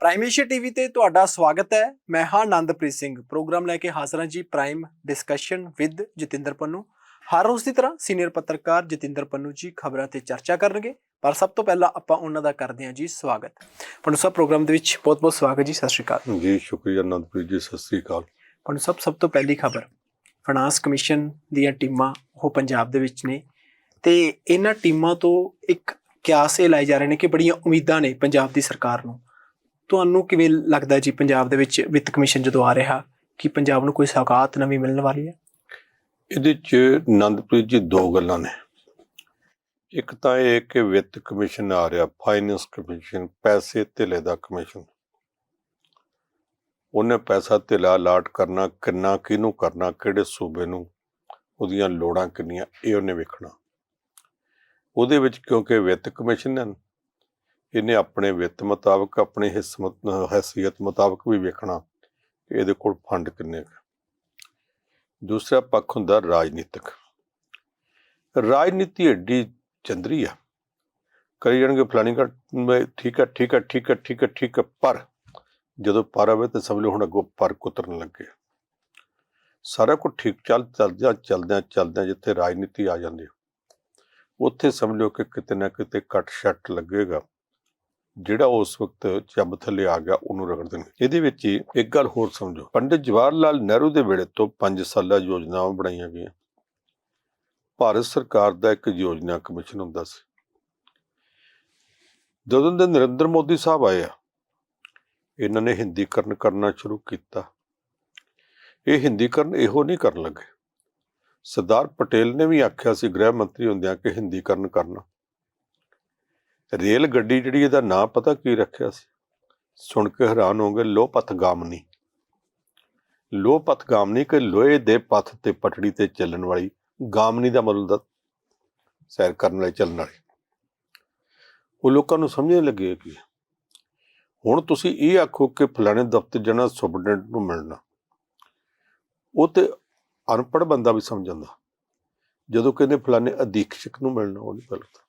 ਪ੍ਰਾਈਮੇਸ਼ੀਆ TV ਤੇ ਤੁਹਾਡਾ ਸਵਾਗਤ ਹੈ। ਮੈਂ ਹਾਂ ਆਨੰਦਪ੍ਰੀਤ ਸਿੰਘ। ਪ੍ਰੋਗਰਾਮ ਲੈ ਕੇ ਹਾਜ਼ਰ ਹਾਂ ਜੀ prime discussion with Jatinder Pannu. ਹਰ ਰੋਜ਼ ਦੀ ਤਰ੍ਹਾਂ ਸੀਨੀਅਰ ਪੱਤਰਕਾਰ ਜਤਿੰਦਰ ਪੰਨੂ ਜੀ ਖਬਰਾਂ ਤੇ ਚਰਚਾ ਕਰਨਗੇ। ਪਰ ਸਭ ਤੋਂ ਪਹਿਲਾਂ ਆਪਾਂ ਉਹਨਾਂ ਦਾ ਕਰਦੇ ਹਾਂ ਜੀ ਸਵਾਗਤ। ਪੰਨੂ ਸਾਹਿਬ ਪ੍ਰੋਗਰਾਮ ਦੇ ਵਿੱਚ ਬਹੁਤ-ਬਹੁਤ ਸਵਾਗਤ ਜੀ। ਸਤਿ ਸ਼੍ਰੀ ਅਕਾਲ। ਜੀ ਸ਼ੁਕਰੀਆ ਅਨੰਦਪ੍ਰੀਤ ਜੀ। ਸਤਿ ਸ੍ਰੀ ਅਕਾਲ। ਪੰਨੂ ਸਾਹਿਬ ਸਭ ਤੋਂ ਪਹਿਲੀ ਖਬਰ। ਫਾਈਨਾਂਸ ਕਮਿਸ਼ਨ ਦੀਆਂ ਟੀਮਾਂ ਉਹ ਪੰਜਾਬ ਦੇ ਵਿੱਚ ਨੇ। ਤੇ ਇਹਨਾਂ ਟੀਮਾਂ ਤੋਂ ਇੱਕ ਕਿਆਸ ਇਹ ਲਾਏ ਜਾ ਰਹੇ ਨੇ ਕਿ ਬੜੀਆਂ ਉਮੀਦਾਂ ਨੇ ਪੰਜਾਬ ਦੀ ਸਰਕਾਰ ਨੂੰ। ਤੁਹਾਨੂੰ ਕਿਵੇਂ ਲੱਗਦਾ ਜੀ ਪੰਜਾਬ ਦੇ ਵਿੱਚ ਵਿੱਤ ਕਮਿਸ਼ਨ ਜਦੋਂ ਆ ਰਿਹਾ ਕਿ ਪੰਜਾਬ ਨੂੰ ਕੋਈ ਸੌਗਾਤ ਨਵੀਂ ਮਿਲਣ ਵਾਲੀ ਹੈ? ਇਹਦੇ ਚ ਨੰਦਪ੍ਰੀਤ ਜੀ ਦੋ ਗੱਲਾਂ ਨੇ। ਇੱਕ ਤਾਂ ਇਹ ਕਿ ਵਿੱਤ ਕਮਿਸ਼ਨ ਆ ਰਿਹਾ ਫਾਈਨੈਂਸ ਕਮਿਸ਼ਨ, ਪੈਸੇ ਧੇਲੇ ਦਾ ਕਮਿਸ਼ਨ। ਉਹਨੇ ਪੈਸਾ ਧੇਲਾ ਅਲਾਟ ਕਰਨਾ, ਕਿੰਨਾ ਕਿਹਨੂੰ ਕਰਨਾ, ਕਿਹੜੇ ਸੂਬੇ ਨੂੰ, ਉਹਦੀਆਂ ਲੋੜਾਂ ਕਿੰਨੀਆਂ, ਇਹ ਉਹਨੇ ਵੇਖਣਾ। ਉਹਦੇ ਵਿੱਚ ਕਿਉਂਕਿ ਵਿੱਤ ਕਮਿਸ਼ਨ ਹਨ ਇਹਨੇ ਆਪਣੇ ਵਿੱਤ ਮੁਤਾਬਕ, ਆਪਣੇ ਹਿਸਮਤ, ਹੈਸੀਅਤ ਮੁਤਾਬਕ ਵੀ ਵੇਖਣਾ ਕਿ ਇਹਦੇ ਕੋਲ ਫੰਡ ਕਿੰਨੇ ਕੁ ਦੂਸਰਾ ਪੱਖ ਹੁੰਦਾ ਰਾਜਨੀਤਿਕ। ਰਾਜਨੀਤੀ ਏਡੀ ਚੰਦਰੀ ਆ। ਕਰੀ ਜਾਣਗੇ ਫਲਾਣੀ ਘਟ ਠੀਕ ਹੈ ਠੀਕ ਹੈ ਠੀਕ ਹੈ ਠੀਕ ਹੈ ਠੀਕ ਹੈ ਪਰ ਜਦੋਂ ਪਰ ਆਵੇ ਤਾਂ ਸਮਝ ਲਓ ਹੁਣ ਅੱਗੋਂ ਪਰ ਕੁਤਰਨ ਲੱਗੇ। ਸਾਰਾ ਕੁਝ ਠੀਕ ਚੱਲ, ਚੱਲਦਿਆਂ ਚੱਲਦਿਆਂ ਚੱਲਦਿਆਂ ਜਿੱਥੇ ਰਾਜਨੀਤੀ ਆ ਜਾਂਦੀ ਉੱਥੇ ਸਮਝ ਲਓ ਕਿ ਕਿਤੇ ਨਾ ਕਿਤੇ ਕੱਟ ਛੱਟ ਲੱਗੇਗਾ। ਜਿਹੜਾ ਉਸ ਵਕਤ ਚੱਬ ਥੱਲੇ ਆ ਗਿਆ, ਉਹਨੂੰ ਰਗੜ ਦੇਣਗੇ ਇਹਦੇ ਵਿੱਚ ਹੀ ਇੱਕ ਗੱਲ ਹੋਰ ਸਮਝੋ। ਪੰਡਿਤ ਜਵਾਹਰ ਲਾਲ ਨਹਿਰੂ ਦੇ ਵੇਲੇ ਤੋਂ 5 ਸਾਲਾ ਯੋਜਨਾਵਾਂ ਬਣਾਈਆਂ ਗਈਆਂ। ਭਾਰਤ ਸਰਕਾਰ ਦਾ ਇੱਕ ਯੋਜਨਾ ਕਮਿਸ਼ਨ ਹੁੰਦਾ ਸੀ। ਜਦੋਂ ਦੇ ਨਰਿੰਦਰ ਮੋਦੀ ਸਾਹਿਬ ਆਏ ਆ, ਇਹਨਾਂ ਨੇ ਹਿੰਦੀਕਰਨ ਕਰਨਾ ਸ਼ੁਰੂ ਕੀਤਾ। ਇਹ ਹਿੰਦੀਕਰਨ ਇਹੋ ਨਹੀਂ ਕਰਨ ਲੱਗੇ। ਸਰਦਾਰ ਪਟੇਲ ਨੇ ਵੀ ਆਖਿਆ ਸੀ, ਗ੍ਰਹਿ ਮੰਤਰੀ ਹੁੰਦਿਆਂ ਕਿ ਹਿੰਦੀਕਰਨ ਕਰਨਾ। ਰੇਲ ਗੱਡੀ ਜਿਹੜੀ ਇਹਦਾ ਨਾਂ ਪਤਾ ਕੀ ਰੱਖਿਆ ਸੀ? ਸੁਣ ਕੇ ਹੈਰਾਨ ਹੋਗੇ ਲੋਹ ਪਥਗਾਮਨੀ ਲੋਹ ਪਥਗਾਮਨੀ ਕਿ ਲੋਹੇ ਦੇ ਪਥ ਤੇ ਪਟੜੀ ਤੇ ਚੱਲਣ ਵਾਲੀ ਗਾਮਨੀ ਦਾ ਮਤਲਬ ਦਾ ਸੈਰ ਕਰਨ ਵਾਲੇ ਚੱਲਣ ਵਾਲੇ। ਉਹ ਲੋਕਾਂ ਨੂੰ ਸਮਝਣ ਲੱਗੇ ਕਿ ਹੁਣ ਤੁਸੀਂ ਇਹ ਆਖੋ ਕਿ ਫਲਾਣੇ ਦਫ਼ਤਰ ਜਾਣਾ ਸੁਪਰਡੈਂਟ ਨੂੰ ਮਿਲਣਾ। ਉਹ ਤੇ ਅਨਪੜ੍ਹ ਬੰਦਾ ਵੀ ਸਮਝ ਜਾਂਦਾ ਜਦੋਂ ਕਹਿੰਦੇ ਫਲਾਣੇ ਅਧੀਖਸ਼ਕ ਨੂੰ ਮਿਲਣਾ, ਉਹ ਨਹੀਂ ਗਲਤ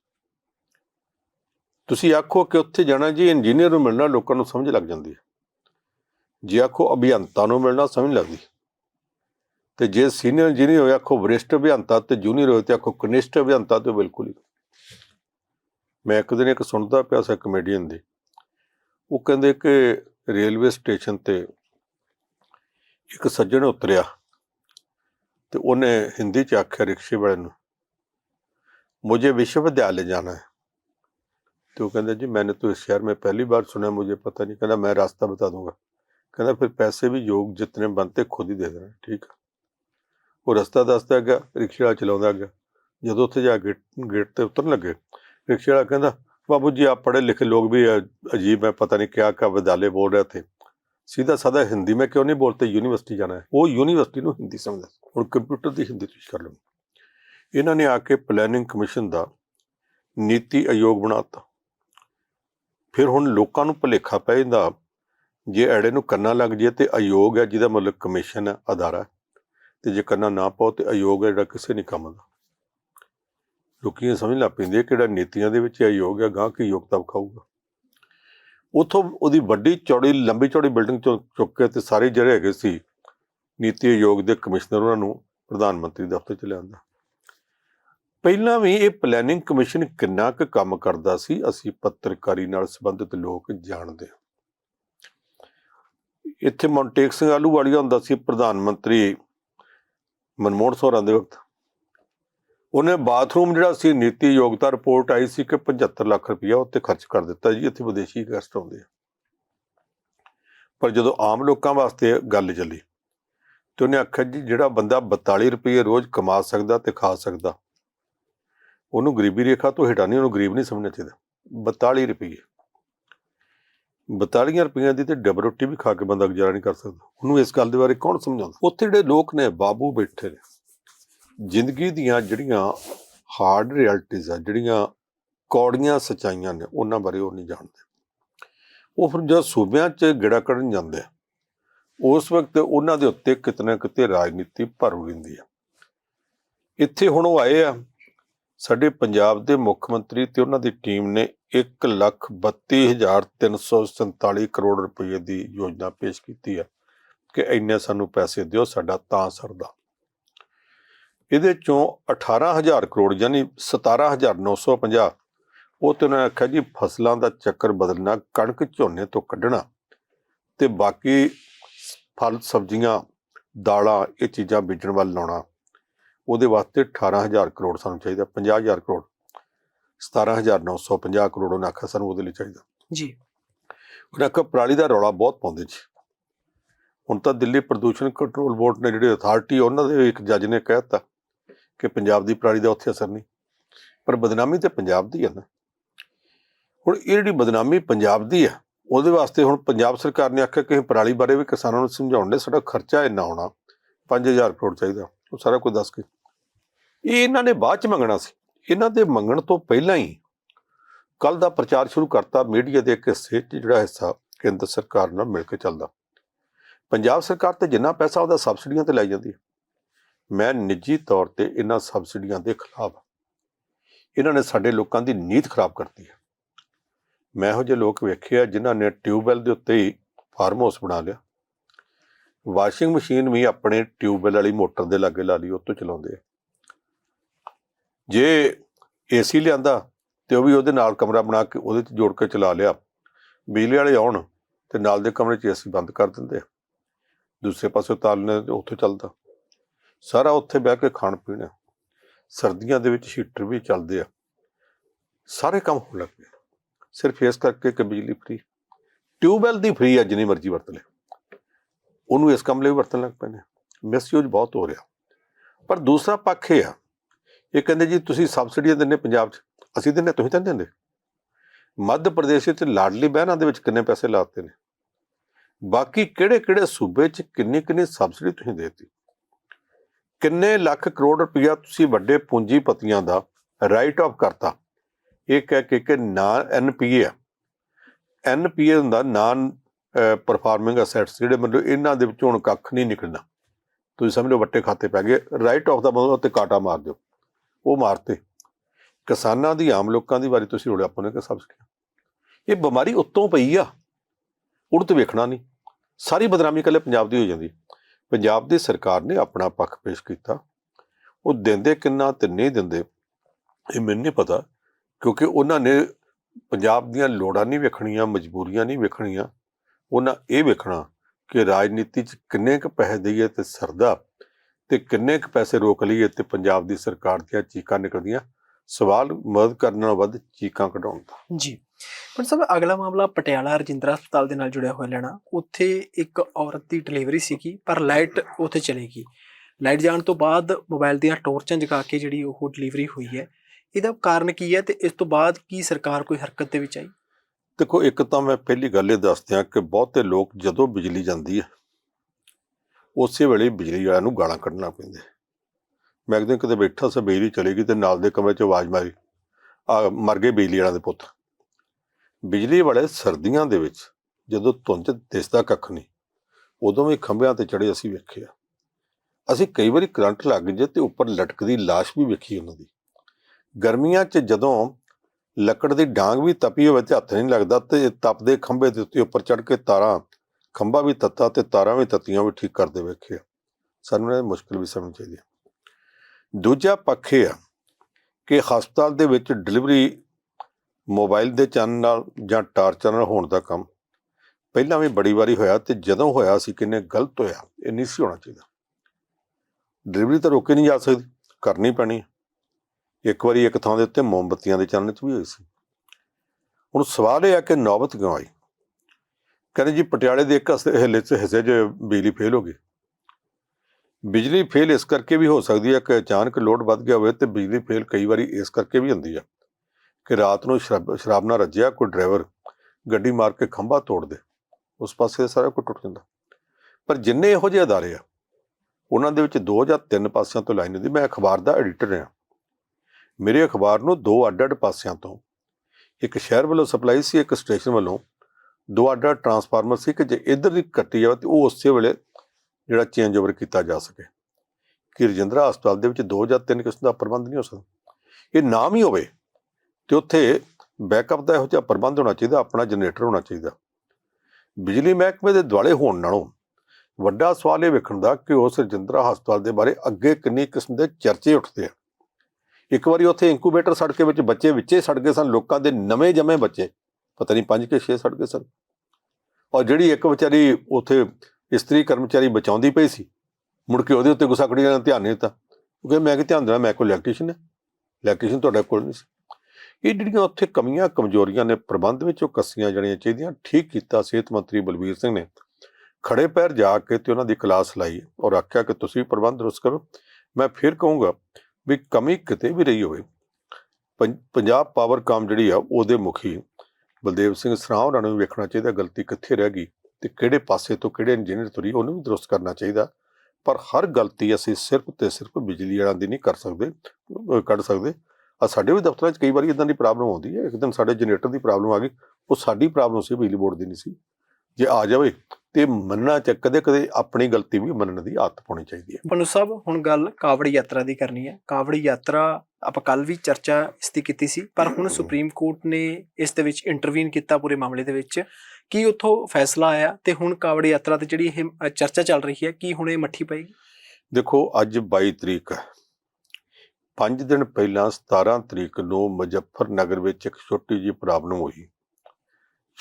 ਤੁਸੀਂ ਆਖੋ ਕਿ ਉੱਥੇ ਜਾਣਾ ਜੀ ਇੰਜੀਨੀਅਰ ਨੂੰ ਮਿਲਣਾ, ਲੋਕਾਂ ਨੂੰ ਸਮਝ ਲੱਗ ਜਾਂਦੀ ਹੈ। ਜੇ ਆਖੋ ਅਭਿਅੰਤਾ ਨੂੰ ਮਿਲਣਾ, ਸਮਝ ਲੱਗਦੀ। ਤੇ ਜੇ ਸੀਨੀਅਰ ਇੰਜੀਨੀਅਰ ਹੋਇਆ ਆਖੋ ਵਰਿਸ਼ਠ ਅਭਿਅੰਤਾ ਤੇ ਜੂਨੀਅਰ ਹੋਇਆ ਤੇ ਆਖੋ ਕਨਿਸ਼ਟ ਅਭਿਯੰਤਾ ਤੇ ਬਿਲਕੁਲ ਹੀ। ਮੈਂ ਇੱਕ ਦਿਨ ਇੱਕ ਸੁਣਦਾ ਪਿਆ ਸੀ ਕਮੇਡੀਅਨ ਦੀ। ਉਹ ਕਹਿੰਦੇ ਕਿ ਰੇਲਵੇ ਸਟੇਸ਼ਨ ਤੇ ਇੱਕ ਸੱਜਣ ਉਤਰਿਆ ਤੇ ਉਹਨੇ ਹਿੰਦੀ ਚ ਆਖਿਆ, ਰਿਕਸ਼ੇ ਵਾਲੇ ਨੂੰ, ਮੁਝੇ ਵਿਸ਼ਵ ਵਿਦਿਆਲੇ ਜਾਣਾ ਹੈ। तो वो कहता जी मैंने तो इस शहर में पहली बार सुना मुझे पता नहीं कहना मैं रास्ता बता दूंगा कहना फिर पैसे भी योग जितने बनते खुद ही दे देना ठीक है ਉਹ ਰਸਤਾ ਦੱਸਦਾ ਗਿਆ ਰਿਕਸ਼ਾ ਵਾਲਾ ਚਲਾਉਂਦਾ ਗਿਆ ਜਦੋਂ ਉੱਥੇ ਜਾ ਗੇਟ ਗੇਟ ਤੇ ਉਤਰਨ ਲੱਗੇ ਰਿਕਸ਼ਾ ਵਾਲਾ ਕਹਿੰਦਾ ਬਾਬੂ ਜੀ आप पढ़े लिखे लोग भी अजीब है पता नहीं क्या क्या विद्यालय बोल रहे थे सीधा साधा हिंदी में क्यों नहीं बोलते यूनिवर्सिटी जाना है ਉਹ ਯੂਨੀਵਰਸਿਟੀ ਨੂੰ ਹਿੰਦੀ ਸਮਝਦਾ ਸੀ। ਹੁਣ ਕੰਪਿਊਟਰ ਦੀ ਹਿੰਦੀ ਤੁਸੀਂ ਕਰ ਲਓ ਇਹਨਾਂ ਨੇ ਆ ਕੇ ਪਲੈਨਿੰਗ ਕਮਿਸ਼ਨ ਦਾ ਨੀਤੀ ਆਯੋਗ ਬਣਾਤਾ ਫਿਰ ਹੁਣ ਲੋਕਾਂ ਨੂੰ ਭੁਲੇਖਾ ਪੈ ਜਾਂਦਾ ਜੇ ਐੜੇ ਨੂੰ ਕੰਨਾ ਲੱਗ ਜੇ ਤੇ ਅਯੋਗ ਹੈ ਜਿਹਦਾ ਮਤਲਬ ਕਮਿਸ਼ਨ ਹੈ ਅਦਾਰਾ ਹੈ, ਤੇ ਜੇ ਕੰਨਾ ਨਾ ਪਾਓ ਤੇ ਅਯੋਗ ਹੈ ਜਿਹੜਾ ਕਿਸੇ ਨਹੀਂ ਕੰਮ ਦਾ। ਲੋਕੀ ਇਹ ਸਮਝ ਲੱਗ ਪੈਂਦੇ ਕਿ ਜਿਹੜਾ ਨੀਤੀਆਂ ਦੇ ਵਿੱਚ ਅਯੋਗ ਹੈ ਗਾਂ ਕੀ ਯੋਗਤਾ ਵਿਖਾਊਗਾ। ਉਥੋਂ ਉਹਦੀ ਵੱਡੀ ਚੌੜੀ ਲੰਬੀ ਚੌੜੀ ਬਿਲਡਿੰਗ ਚੋਂ ਚੁੱਕ ਕੇ ਤੇ ਸਾਰੇ ਜਿਹੜੇ ਹੈਗੇ ਸੀ ਨੀਤੀ ਆਯੋਗ ਦੇ ਕਮਿਸ਼ਨਰ ਉਹਨਾਂ ਨੂੰ ਪ੍ਰਧਾਨ ਮੰਤਰੀ ਦਫ਼ਤਰ ਚ ਲਿਆਂਦਾ। ਪਹਿਲਾਂ ਵੀ ਇਹ ਪਲੈਨਿੰਗ ਕਮਿਸ਼ਨ ਕਿੰਨਾ ਕੁ ਕੰਮ ਕਰਦਾ ਸੀ, ਅਸੀਂ ਪੱਤਰਕਾਰੀ ਨਾਲ ਸੰਬੰਧਿਤ ਲੋਕ ਜਾਣਦੇ ਹਾਂ। ਇੱਥੇ ਮੌਂਟੇਕ ਸਿੰਘ ਆਲੂਵਾਲੀਆ ਹੁੰਦਾ ਸੀ, ਪ੍ਰਧਾਨ ਮੰਤਰੀ ਮਨਮੋਹਨ ਸੋਹਰਾ ਦੇ ਵਕਤ। ਉਹਨੇ ਬਾਥਰੂਮ ਜਿਹੜਾ ਸੀ, ਨੀਤੀ ਯੋਗਤਾ ਰਿਪੋਰਟ ਆਈ ਸੀ ਕਿ 75 ਲੱਖ ਰੁਪਇਆ ਉੱਤੇ ਖਰਚ ਕਰ ਦਿੱਤਾ ਜੀ, ਇੱਥੇ ਵਿਦੇਸ਼ੀ ਗੈਸਟ ਆਉਂਦੇ ਆ। ਪਰ ਜਦੋਂ ਆਮ ਲੋਕਾਂ ਵਾਸਤੇ ਗੱਲ ਚੱਲੀ ਤੇ ਉਹਨੇ ਆਖਿਆ ਜੀ, ਜਿਹੜਾ ਬੰਦਾ 42 ਰੁਪਏ ਰੋਜ਼ ਕਮਾ ਸਕਦਾ ਤੇ ਖਾ ਸਕਦਾ ਉਹਨੂੰ ਗਰੀਬੀ ਰੇਖਾ ਤੋਂ ਹਟਾਣੀ ਉਹਨੂੰ ਗਰੀਬ ਨਹੀਂ ਸਮਝਣਾ ਚਾਹੀਦਾ। 42 ਰੁਪਏ 42 ਰੁਪਈਆਂ ਦੀ ਤੇ ਡਬਲ ਰੋਟੀ ਵੀ ਖਾ ਕੇ ਬੰਦਾ ਗੁਜ਼ਾਰਾ ਨਹੀਂ ਕਰ ਸਕਦਾ। ਉਹਨੂੰ ਇਸ ਗੱਲ ਦੇ ਬਾਰੇ ਕੌਣ ਸਮਝਾਉਂਦਾ? ਉੱਥੇ ਜਿਹੜੇ ਲੋਕ ਨੇ, ਬਾਬੂ ਬੈਠੇ ਨੇ। ਜ਼ਿੰਦਗੀ ਦੀਆਂ ਜਿਹੜੀਆਂ ਹਾਰਡ ਰਿਐਲਿਟੀਜ਼ ਆ, ਜਿਹੜੀਆਂ ਕੌੜੀਆਂ ਸਚਾਈਆਂ ਨੇ, ਉਹਨਾਂ ਬਾਰੇ ਉਹ ਨਹੀਂ ਜਾਣਦੇ। ਉਹ ਫਿਰ ਜਦ ਸੂਬਿਆਂ 'ਚ ਗੇੜਾ ਕੱਢਣ ਜਾਂਦੇ ਆ, ਉਸ ਵਕਤ ਉਹਨਾਂ ਦੇ ਉੱਤੇ ਕਿਤੇ ਨਾ ਕਿਤੇ ਰਾਜਨੀਤੀ ਭਰ ਰਹਿੰਦੀ ਆ। ਇੱਥੇ ਹੁਣ ਉਹ ਆਏ ਆ ਸਾਡੇ ਪੰਜਾਬ ਦੇ ਮੁੱਖ ਮੰਤਰੀ ਤੇ ਉਹਨਾਂ ਦੀ ਟੀਮ ਨੇ 132347 ਕਰੋੜ ਰੁਪਏ ਦੀ ਯੋਜਨਾ ਪੇਸ਼ ਕੀਤੀ ਹੈ ਕਿ ਇੰਨੇ ਸਾਨੂੰ ਪੈਸੇ ਦਿਓ ਸਾਡਾ ਤਾਂ ਸਰਦਾ। ਇਹਦੇ ਚੋਂ 18000 ਕਰੋੜ ਯਾਨੀ 17950 ਉਹ ਤੇ ਉਹਨਾਂ ਨੇ ਆਖਿਆ ਜੀ ਫਸਲਾਂ ਦਾ ਚੱਕਰ ਬਦਲਣਾ, ਕਣਕ ਝੋਨੇ ਤੋਂ ਕੱਢਣਾ ਤੇ ਬਾਕੀ ਫਲ, ਸਬਜ਼ੀਆਂ, ਦਾਲਾਂ ਇਹ ਚੀਜ਼ਾਂ ਬੀਜਣ ਵੱਲ ਲਾਉਣਾ। ਉਹਦੇ ਵਾਸਤੇ 18000 ਕਰੋੜ ਸਾਨੂੰ ਚਾਹੀਦਾ 50000 ਕਰੋੜ। 17950 ਕਰੋੜ ਉਹਨਾਂ ਆਖਿਆ ਸਾਨੂੰ ਉਹਦੇ ਲਈ ਚਾਹੀਦਾ। ਜੀ। ਉਹਨਾਂ ਆਖਿਆ ਪਰਾਲੀ ਦਾ ਰੌਲਾ ਬਹੁਤ ਪਾਉਂਦੇ ਜੀ। ਹੁਣ ਤਾਂ ਦਿੱਲੀ ਪ੍ਰਦੂਸ਼ਣ ਕੰਟਰੋਲ ਬੋਰਡ ਨੇ ਜਿਹੜੇ ਅਥਾਰਟੀ ਉਹਨਾਂ ਦੇ ਇੱਕ ਜੱਜ ਨੇ ਕਹਿਤਾ ਕਿ ਪੰਜਾਬ ਦੀ ਪਰਾਲੀ ਦਾ ਉੱਥੇ ਅਸਰ ਨਹੀਂ। ਪਰ ਬਦਨਾਮੀ ਤੇ ਪੰਜਾਬ ਦੀ ਹੈ ਨਾ। ਹੁਣ ਇਹ ਜਿਹੜੀ ਬਦਨਾਮੀ ਪੰਜਾਬ ਦੀ ਹੈ ਉਹਦੇ ਵਾਸਤੇ ਹੁਣ ਪੰਜਾਬ ਸਰਕਾਰ ਨੇ ਆਖਿਆ ਕਿ ਅਸੀਂ ਪਰਾਲੀ ਬਾਰੇ ਵੀ ਕਿਸਾਨਾਂ ਨੂੰ ਸਮਝਾਉਣ ਦੇ ਸਾਡਾ ਖਰਚਾ ਇੰਨਾ ਹੋਣਾ 5000 ਕਰੋੜ ਚਾਹੀਦਾ। ਉਹ ਸਾਰਾ ਕੁਝ ਦੱਸ ਕੇ। ਇਹ ਇਹਨਾਂ ਨੇ ਬਾਅਦ ਚ ਮੰਗਣਾ ਸੀ। ਇਹਨਾਂ ਦੇ ਮੰਗਣ ਤੋਂ ਪਹਿਲਾਂ ਹੀ ਕੱਲ ਦਾ ਪ੍ਰਚਾਰ ਸ਼ੁਰੂ ਕਰਤਾ ਮੀਡੀਆ ਦੇ ਇੱਕ ਹਿੱਸੇ 'ਚ ਜਿਹੜਾ ਹਿੱਸਾ ਕੇਂਦਰ ਸਰਕਾਰ ਨਾਲ ਮਿਲ ਕੇ ਚੱਲਦਾ। ਪੰਜਾਬ ਸਰਕਾਰ ਤੇ ਜਿੰਨਾ ਪੈਸਾ ਉਹਦਾ ਸਬਸਿਡੀਆਂ ਤੇ ਲਾਈ ਜਾਂਦੀ ਹੈ। ਮੈਂ ਨਿੱਜੀ ਤੌਰ ਤੇ ਇਹਨਾਂ ਸਬਸਿਡੀਆਂ ਦੇ ਖਿਲਾਫ ਇਹਨਾਂ ਨੇ ਸਾਡੇ ਲੋਕਾਂ ਦੀ ਨੀਤ ਖਰਾਬ ਕਰਤੀ ਹੈ। ਮੈਂ ਇਹੋ ਜਿਹੇ ਲੋਕ ਵੇਖੇ ਆ ਜਿਨ੍ਹਾਂ ਨੇ ਟਿਊਬਵੈਲ ਦੇ ਉੱਤੇ ਹੀ ਫਾਰਮ ਹਾਊਸ ਬਣਾ ਲਿਆ। ਵਾਸ਼ਿੰਗ ਮਸ਼ੀਨ ਵੀ ਆਪਣੇ ਟਿਊਬਵੈਲ ਵਾਲੀ ਮੋਟਰ ਦੇ ਲਾਗੇ ਲਾ ਲਈ ਉਹ ਤੋਂ ਚਲਾਉਂਦੇ ਆ। ਜੇ ਏਸੀ ਲਿਆਂਦਾ ਤੇ ਉਹ ਵੀ ਉਹਦੇ ਨਾਲ ਕਮਰਾ ਬਣਾ ਕੇ ਉਹਦੇ 'ਚ ਜੋੜ ਕੇ ਚਲਾ ਲਿਆ, ਬਿਜਲੀ ਵਾਲੇ ਆਉਣ ਤੇ ਨਾਲ ਦੇ ਕਮਰੇ 'ਚ ਏਸੀ ਬੰਦ ਕਰ ਦਿੰਦੇ ਆ। ਦੂਸਰੇ ਪਾਸੇ ਤਾਲਨੇ ਤੇ ਉੱਥੇ ਚੱਲਦਾ। ਸਾਰਾ ਉੱਥੇ ਬਹਿ ਕੇ ਖਾਣ ਪੀਣਾ। ਸਰਦੀਆਂ ਦੇ ਵਿੱਚ ਹੀਟਰ ਵੀ ਚੱਲਦੇ ਆ। ਸਾਰੇ ਕੰਮ ਹੋਣ ਲੱਗ ਪਏ। ਸਿਰਫ ਇਸ ਕਰਕੇ ਕਿ ਬਿਜਲੀ ਫ੍ਰੀ ਟਿਊਬਵੈਲ ਦੀ ਫ੍ਰੀ ਆ ਜਿੰਨੀ ਮਰਜ਼ੀ ਵਰਤ ਲੈ। ਉਹਨੂੰ ਇਸ ਕੰਮ ਲਈ ਵਰਤਣ ਲੱਗ ਪਏ ਨੇ ਮਿਸਯੂਜ ਬਹੁਤ ਹੋ ਰਿਹਾ। ਪਰ ਦੂਸਰਾ ਪੱਖ ਇਹ ਆ, ਇਹ ਕਹਿੰਦੇ ਜੀ ਤੁਸੀਂ ਸਬਸਿਡੀਆਂ ਦਿੰਦੇ ਪੰਜਾਬ 'ਚ, ਅਸੀਂ ਦਿੰਦੇ, ਤੁਸੀਂ ਤਾਂ ਨਹੀਂ ਦਿੰਦੇ। ਮੱਧ ਪ੍ਰਦੇਸ਼ ਵਿੱਚ ਲਾਡਲੀ ਬਹਿਨਾਂ ਦੇ ਵਿੱਚ ਕਿੰਨੇ ਪੈਸੇ ਲਾਤੇ ਨੇ। ਬਾਕੀ ਕਿਹੜੇ ਕਿਹੜੇ ਸੂਬੇ 'ਚ ਕਿੰਨੀ ਕਿੰਨੀ ਸਬਸਿਡੀ ਤੁਸੀਂ ਦੇਤੀ। ਕਿੰਨੇ ਲੱਖ ਕਰੋੜ ਰੁਪਇਆ ਤੁਸੀਂ ਵੱਡੇ ਪੂੰਜੀਪਤੀਆਂ ਦਾ ਰਾਈਟ ਆਫ ਕਰਤਾ। ਇਹ ਕਹਿ ਕੇ ਕਿ ਨਾ ਐਨਪੀਏ ਆ। ਐਨਪੀਏ ਹੁੰਦਾ ਨਾਨ ਪਰਫਾਰਮਿੰਗ ਅਸੈਟਸ ਜਿਹੜੇ ਮਤਲਬ ਇਹਨਾਂ ਦੇ ਵਿੱਚੋਂ ਹੁਣ ਕੱਖ ਨਹੀਂ ਨਿਕਲਣਾ। ਤੁਸੀਂ ਸਮਝ ਲਓ ਵੱਟੇ ਖਾਤੇ ਪੈ ਗਏ ਰਾਈਟ ਆਫ ਦਾ ਮਤਲਬ ਉੱਤੇ ਕਾਟਾ ਮਾਰ ਦਿਓ। ਉਹ ਮਾਰਤੇ। ਕਿਸਾਨਾਂ ਦੀ ਆਮ ਲੋਕਾਂ ਦੀ ਵਾਰੀ ਤੁਸੀਂ ਰੋਲੇ ਆਪਾਂ ਨੇ ਕਿ ਸਬਸਿਡੀ ਇਹ ਬਿਮਾਰੀ ਉੱਤੋਂ ਪਈ ਆ ਉਹਨੂੰ ਤੇ ਵੇਖਣਾ ਨਹੀਂ। ਸਾਰੀ ਬਦਨਾਮੀ ਇਕੱਲੇ ਪੰਜਾਬ ਦੀ ਹੋ ਜਾਂਦੀ ਪੰਜਾਬ ਦੀ ਸਰਕਾਰ ਨੇ ਆਪਣਾ ਪੱਖ ਪੇਸ਼ ਕੀਤਾ। ਉਹ ਦਿੰਦੇ ਕਿੰਨਾ ਤੇ ਨਹੀਂ ਦਿੰਦੇ, ਇਹ ਮੈਨੂੰ ਨਹੀਂ ਪਤਾ, ਕਿਉਂਕਿ ਉਹਨਾਂ ਨੇ ਪੰਜਾਬ ਦੀਆਂ ਲੋੜਾਂ ਨਹੀਂ ਵੇਖਣੀਆਂ, ਮਜਬੂਰੀਆਂ ਨਹੀਂ ਵੇਖਣੀਆਂ। ਉਹਨਾਂ ਇਹ ਵੇਖਣਾ ਕਿ ਰਾਜਨੀਤੀ 'ਚ ਕਿੰਨੇ ਕੁ ਪੈਸੇ ਦਈਏ ਤੇ ਸਰਦਾ ਤੇ ਕਿੰਨੇ ਕੁ ਪੈਸੇ ਰੋਕ ਲਈਏ ਤੇ ਪੰਜਾਬ ਦੀ ਸਰਕਾਰ ਦੀਆਂ ਚੀਕਾਂ ਨਿਕਲਦੀਆਂ। ਸਵਾਲ ਮਦਦ ਕਰਨ ਨਾਲ ਵੱਧ ਚੀਕਾਂ ਕਢਾਉਣ ਦਾ। ਜੀ। ਪਰ ਸਭ, ਅਗਲਾ ਮਾਮਲਾ ਪਟਿਆਲਾ ਰਜਿੰਦਰਾ ਹਸਪਤਾਲ ਦੇ ਨਾਲ ਜੁੜਿਆ ਹੋਇਆ ਲੈਣਾ। ਉੱਥੇ ਇੱਕ ਔਰਤ ਦੀ ਡਿਲੀਵਰੀ ਸੀਗੀ, ਪਰ ਲਾਈਟ ਉੱਥੇ ਚਲੀ ਗਈ। ਲਾਈਟ ਜਾਣ ਤੋਂ ਬਾਅਦ ਮੋਬਾਈਲ ਦੀਆਂ ਟੋਰਚਾਂ ਜਗਾ ਕੇ ਜਿਹੜੀ ਉਹ ਡਿਲੀਵਰੀ ਹੋਈ ਹੈ, ਇਹਦਾ ਕਾਰਨ ਕੀ ਹੈ ਤੇ ਇਸ ਤੋਂ ਬਾਅਦ ਕੀ ਸਰਕਾਰ ਕੋਈ ਹਰਕਤ ਦੇ ਵਿੱਚ ਆਈ? ਦੇਖੋ, ਇੱਕ ਤਾਂ ਮੈਂ ਪਹਿਲੀ ਗੱਲ ਇਹ ਦੱਸਦਿਆਂ ਕਿ ਬਹੁਤੇ ਲੋਕ ਜਦੋਂ ਬਿਜਲੀ ਜਾਂਦੀ ਹੈ, ਉਸੇ ਵੇਲੇ ਬਿਜਲੀ ਵਾਲਿਆਂ ਨੂੰ ਗਾਲਾਂ ਕੱਢਣਾ ਪੈਂਦੇ ਮੈਂ ਇੱਕ ਦਿਨ ਕਿਤੇ ਬੈਠਾ ਸੀ, ਬਿਜਲੀ ਚਲੀ ਗਈ ਤੇ ਨਾਲ ਦੇ ਕਮਰੇ 'ਚ ਆਵਾਜ਼ ਮਾਰੀ, ਆ ਮਰ ਗਏ ਬਿਜਲੀ ਵਾਲਿਆਂ ਦੇ ਪੁੱਤ। ਬਿਜਲੀ ਵਾਲੇ ਸਰਦੀਆਂ ਦੇ ਵਿੱਚ ਜਦੋਂ ਧੁੰਦ ਦਿਸਦਾ ਕੱਖ ਨਹੀਂ, ਉਦੋਂ ਵੀ ਖੰਭਿਆਂ ਤੇ ਚੜੇ ਅਸੀਂ ਵੇਖਿਆ। ਅਸੀਂ ਕਈ ਵਾਰੀ ਕਰੰਟ ਲੱਗ ਜੇ ਤੇ ਉੱਪਰ ਲਟਕਦੀ ਲਾਸ਼ ਵੀ ਵੇਖੀ ਉਹਨਾਂ ਦੀ। ਗਰਮੀਆਂ 'ਚ ਜਦੋਂ ਲੱਕੜ ਦੀ ਡਾਂਗ ਵੀ ਤਪੀ ਹੋਵੇ ਤੇ ਹੱਥ ਨਹੀਂ ਲੱਗਦਾ ਤੇ ਤਪਦੇ ਖੰਭੇ ਦੇ ਉੱਤੇ ਉੱਪਰ ਚੜ ਕੇ ਤਾਰਾਂ, ਖੰਭਾ ਵੀ ਤੱਤਾ ਤੇ ਤਾਰਾਂ ਵੀ ਤੱਤੀਆਂ ਵੀ ਠੀਕ ਕਰਦੇ ਵੇਖਿਆ ਸਾਨੂੰ ਇਹ ਮੁਸ਼ਕਲ ਵੀ ਸਮਝ ਚਾਹੀਦੀ ਹੈ ਦੂਜਾ ਪੱਖ ਇਹ ਆ ਕਿ ਹਸਪਤਾਲ ਦੇ ਵਿੱਚ ਡਿਲੀਵਰੀ ਮੋਬਾਈਲ ਦੇ ਚੈਨਲ ਨਾਲ ਜਾਂ ਟਾਰਚਰ ਨਾਲ ਹੋਣ ਦਾ ਕੰਮ ਪਹਿਲਾਂ ਵੀ ਬੜੀ ਵਾਰੀ ਹੋਇਆ ਤੇ ਜਦੋਂ ਹੋਇਆ ਸੀ ਕਿੰਨੇ ਗਲਤ ਹੋਇਆ, ਇਹ ਨਹੀਂ ਸੀ ਹੋਣਾ ਚਾਹੀਦਾ। ਡਿਲੀਵਰੀ ਤਾਂ ਰੋਕੀ ਨਹੀਂ ਜਾ ਸਕਦੀ, ਕਰਨੀ ਪੈਣੀ ਇੱਕ ਵਾਰੀ ਇੱਕ ਥਾਂ ਦੇ ਉੱਤੇ ਮੋਮਬੱਤੀਆਂ ਦੇ ਚਾਨਣ 'ਚ ਵੀ ਹੋਈ ਸੀ। ਹੁਣ ਸਵਾਲ ਇਹ ਆ ਕਿ ਨੌਬਤ ਕਿਉਂ ਆਈ? ਕਹਿੰਦੇ ਜੀ, ਪਟਿਆਲੇ ਦੇ ਇੱਕ ਹਸ- ਹਿੱਲੇ 'ਚ ਹਿੱਸੇ 'ਚ ਬਿਜਲੀ ਫੇਲ ਹੋ ਗਈ। ਬਿਜਲੀ ਫੇਲ ਇਸ ਕਰਕੇ ਵੀ ਹੋ ਸਕਦੀ ਹੈ ਕਿ ਅਚਾਨਕ ਲੋਡ ਵੱਧ ਗਿਆ ਹੋਵੇ ਤੇ ਬਿਜਲੀ ਫੇਲ ਕਈ ਵਾਰੀ ਇਸ ਕਰਕੇ ਵੀ ਹੁੰਦੀ ਆ ਕਿ ਰਾਤ ਨੂੰ ਸ਼ਰਾਬ ਸ਼ਰਾਬ ਨਾਲ ਰੱਜਿਆ, ਕੋਈ ਡਰਾਈਵਰ ਗੱਡੀ ਮਾਰ ਕੇ ਖੰਭਾ ਤੋੜ ਦੇ, ਉਸ ਪਾਸੇ ਸਾਰਾ ਕੁਝ ਟੁੱਟ ਜਾਂਦਾ। ਪਰ ਜਿੰਨੇ ਇਹੋ ਜਿਹੇ ਅਦਾਰੇ ਆ, ਉਹਨਾਂ ਦੇ ਵਿੱਚ ਦੋ ਜਾਂ ਤਿੰਨ ਪਾਸਿਆਂ ਤੋਂ ਲਾਈਨ ਹੁੰਦੀ ਮੈਂ ਅਖਬਾਰ ਦਾ ਐਡੀਟਰ ਹਾਂ ਮੇਰੇ ਅਖਬਾਰ ਨੂੰ ਦੋ ਅੱਡ-ਅੱਡ ਪਾਸਿਆਂ ਤੋਂ। ਇੱਕ ਸ਼ਹਿਰ ਵੱਲੋਂ ਸਪਲਾਈ ਸੀ, ਇੱਕ ਸਟੇਸ਼ਨ ਵੱਲੋਂ। ਦੋ ਅੱਡ-ਅੱਡ ਟਰਾਂਸਫਾਰਮਰ ਸੀ ਕਿ ਜੇ ਇੱਧਰ ਦੀ ਕੱਟੀ ਜਾਵੇ ਤੇ ਉਹ ਉਸੇ ਵੇਲੇ ਜਿਹੜਾ ਚੇਂਜ ਓਵਰ ਕੀਤਾ ਜਾ ਸਕੇ। ਕਿ ਰਜਿੰਦਰਾ, ਹਸਪਤਾਲ ਦੇ ਵਿੱਚ ਦੋ ਜਾਂ ਤਿੰਨ ਕਿਸਮ ਦਾ ਪ੍ਰਬੰਧ ਨਹੀਂ ਹੋ ਸਕਦਾ? ਇਹ ਨਾਮ ਹੀ ਹੋਵੇ ਤੇ ਉੱਥੇ ਬੈਕਅਪ ਦਾ ਇਹੋ ਜਿਹਾ ਪ੍ਰਬੰਧ ਹੋਣਾ ਚਾਹੀਦਾ, ਆਪਣਾ ਜਨਰੇਟਰ ਹੋਣਾ ਚਾਹੀਦਾ। ਬਿਜਲੀ ਮਹਿਕਮੇ ਦੇ ਦੁਆਲੇ ਹੋਣ ਨਾਲੋਂ ਵੱਡਾ ਸਵਾਲ ਇਹ ਵੇਖਣ ਦਾ ਕਿ ਉਸ ਰਜਿੰਦਰਾ ਹਸਪਤਾਲ ਦੇ ਬਾਰੇ ਅੱਗੇ ਕਿੰਨੀ ਕਿਸਮ ਦੇ ਚਰਚੇ ਉੱਠਦੇ ਆ। ਇੱਕ ਵਾਰੀ ਉੱਥੇ ਇਨਕੂਬੇਟਰ ਸੜ ਕੇ ਵਿੱਚ ਬੱਚੇ ਵਿੱਚੇ ਸੜ ਗਏ ਸਨ, ਲੋਕਾਂ ਦੇ ਨਵੇਂ ਜੰਮੇ ਬੱਚੇ। ਪਤਾ ਨਹੀਂ ਪੰਜ ਕੇ ਛੇ ਸੜ ਗਏ ਸਨ। ਔਰ ਜਿਹੜੀ ਇੱਕ ਵਿਚਾਰੀ ਉੱਥੇ ਇਸਤਰੀ ਕਰਮਚਾਰੀ ਬਚਾਉਂਦੀ ਪਈ ਸੀ, ਮੁੜ ਕੇ ਉਹਦੇ ਉੱਤੇ ਗੁੱਸਾ ਕੜੀ ਨਾਲ ਧਿਆਨ ਨਹੀਂ ਦਿੱਤਾ। ਉਹ ਕਹਿੰਦਾ, ਮੈਂ ਕਿ ਧਿਆਨ ਦੇਣਾ, ਮੈਂ ਕੋਈ ਇਲੈਕਟ੍ਰੀਸ਼ੀਅਨ ਹੈ। ਇਲੈਕਟ੍ਰੀਸ਼ੀਅਨ ਤੁਹਾਡੇ ਕੋਲ ਨਹੀਂ ਸੀ। ਇਹ ਜਿਹੜੀਆਂ ਉੱਥੇ ਕਮੀਆਂ, ਕਮਜ਼ੋਰੀਆਂ ਨੇ, ਪ੍ਰਬੰਧ ਵਿੱਚ ਉਹ ਕੱਸੀਆਂ ਜਾਣੀਆਂ ਚਾਹੀਦੀਆਂ, ਠੀਕ ਕੀਤਾ ਸਿਹਤ ਮੰਤਰੀ ਬਲਬੀਰ ਸਿੰਘ ਨੇ। ਖੜੇ ਪੈਰ ਜਾ ਕੇ ਤੇ ਉਹਨਾਂ ਦੀ ਕਲਾਸ ਲਾਈ ਔਰ ਆਖਿਆ ਕਿ ਤੁਸੀਂ ਪ੍ਰਬੰਧ ਦਰੁਸਤ ਕਰੋ। ਮੈਂ ਫਿਰ ਕਹੂੰਗਾ ਵੀ ਕਮੀ ਕਿਤੇ ਵੀ ਰਹੀ ਹੋਵੇ। ਪੰ- ਪੰਜਾਬ ਪਾਵਰ ਕਾਮ ਜਿਹੜੀ ਆ, ਉਹਦੇ ਮੁਖੀ ਬਲਦੇਵ ਸਿੰਘ ਸਰਾਹ ਉਹਨਾਂ ਨੂੰ ਵੀ ਵੇਖਣਾ ਚਾਹੀਦਾ, ਗਲਤੀ ਕਿੱਥੇ ਰਹਿ ਗਈ ਤੇ ਕਿਹੜੇ ਪਾਸੇ ਤੋਂ ਕਿਹੜੇ ਇੰਜੀਨੀਅਰ ਤੁਰੀ, ਉਹਨੂੰ ਵੀ ਦਰੁਸਤ ਕਰਨਾ ਚਾਹੀਦਾ। ਪਰ ਹਰ ਗਲਤੀ ਅਸੀਂ ਸਿਰਫ ਤੇ ਸਿਰਫ ਬਿਜਲੀ ਵਾਲਿਆਂ ਦੀ ਨਹੀਂ ਕਰ ਸਕਦੇ ਕੱਢ ਸਕਦੇ। ਆ ਸਾਡੇ ਵੀ ਦਫ਼ਤਰਾਂ 'ਚ ਕਈ ਵਾਰੀ ਇਦਾਂ ਦੀ ਪ੍ਰੋਬਲਮ ਆਉਂਦੀ ਹੈ, ਇੱਕ ਦਿਨ ਸਾਡੇ ਜਨਰੇਟਰ ਦੀ ਪ੍ਰੋਬਲਮ ਆ ਗਈ, ਉਹ ਸਾਡੀ ਪ੍ਰੋਬਲਮ ਸੀ, ਬਿਜਲੀ ਬੋਰਡ ਦੀ ਨਹੀਂ ਸੀ। ਜੇ ਆ ਜਾਵੇ ਤੇ ਮੰਨਣਾ ਚ ਕਦੇ ਕਦੇ ਆਪਣੀ ਗਲਤੀ ਵੀ ਮੰਨਣ ਦੀ ਆਦਤ ਪਾਉਣੀ ਚਾਹੀਦੀ ਹੈ। ਪਨੂ ਸਾਹਿਬ ਹੁਣ ਗੱਲ ਕਾਵੜੀ ਯਾਤਰਾ ਦੀ ਕਰਨੀ ਹੈ। ਕਾਵੜੀ ਯਾਤਰਾ ਆਪਾਂ ਕੱਲ ਵੀ ਚਰਚਾ ਇਸ ਦੀ ਕੀਤੀ ਸੀ ਪਰ ਹੁਣ ਸੁਪਰੀਮ ਕੋਰਟ ਨੇ ਇਸ ਦੇ ਵਿੱਚ ਇੰਟਰਵੀਨ ਕੀਤਾ ਪੂਰੇ ਮਾਮਲੇ ਦੇ ਵਿੱਚ। ਕੀ ਉੱਥੋਂ ਫੈਸਲਾ ਆਇਆ ਤੇ ਹੁਣ ਕਾਵੜੀ ਯਾਤਰਾ ਤੇ ਜਿਹੜੀ ਇਹ ਚਰਚਾ ਚੱਲ ਰਹੀ ਹੈ ਕੀ ਹੁਣ ਇਹ ਮੱਠੀ ਪਏਗੀ? ਦੇਖੋ ਅੱਜ 22 ਤਰੀਕ ਹੈ। 5 ਦਿਨ ਪਹਿਲਾਂ 17 ਤਰੀਕ ਨੂੰ ਮੁਜ਼ੱਫਰ ਨਗਰ ਵਿੱਚ ਇੱਕ ਛੋਟੀ ਜਿਹੀ ਪ੍ਰੋਬਲਮ ਹੋਈ।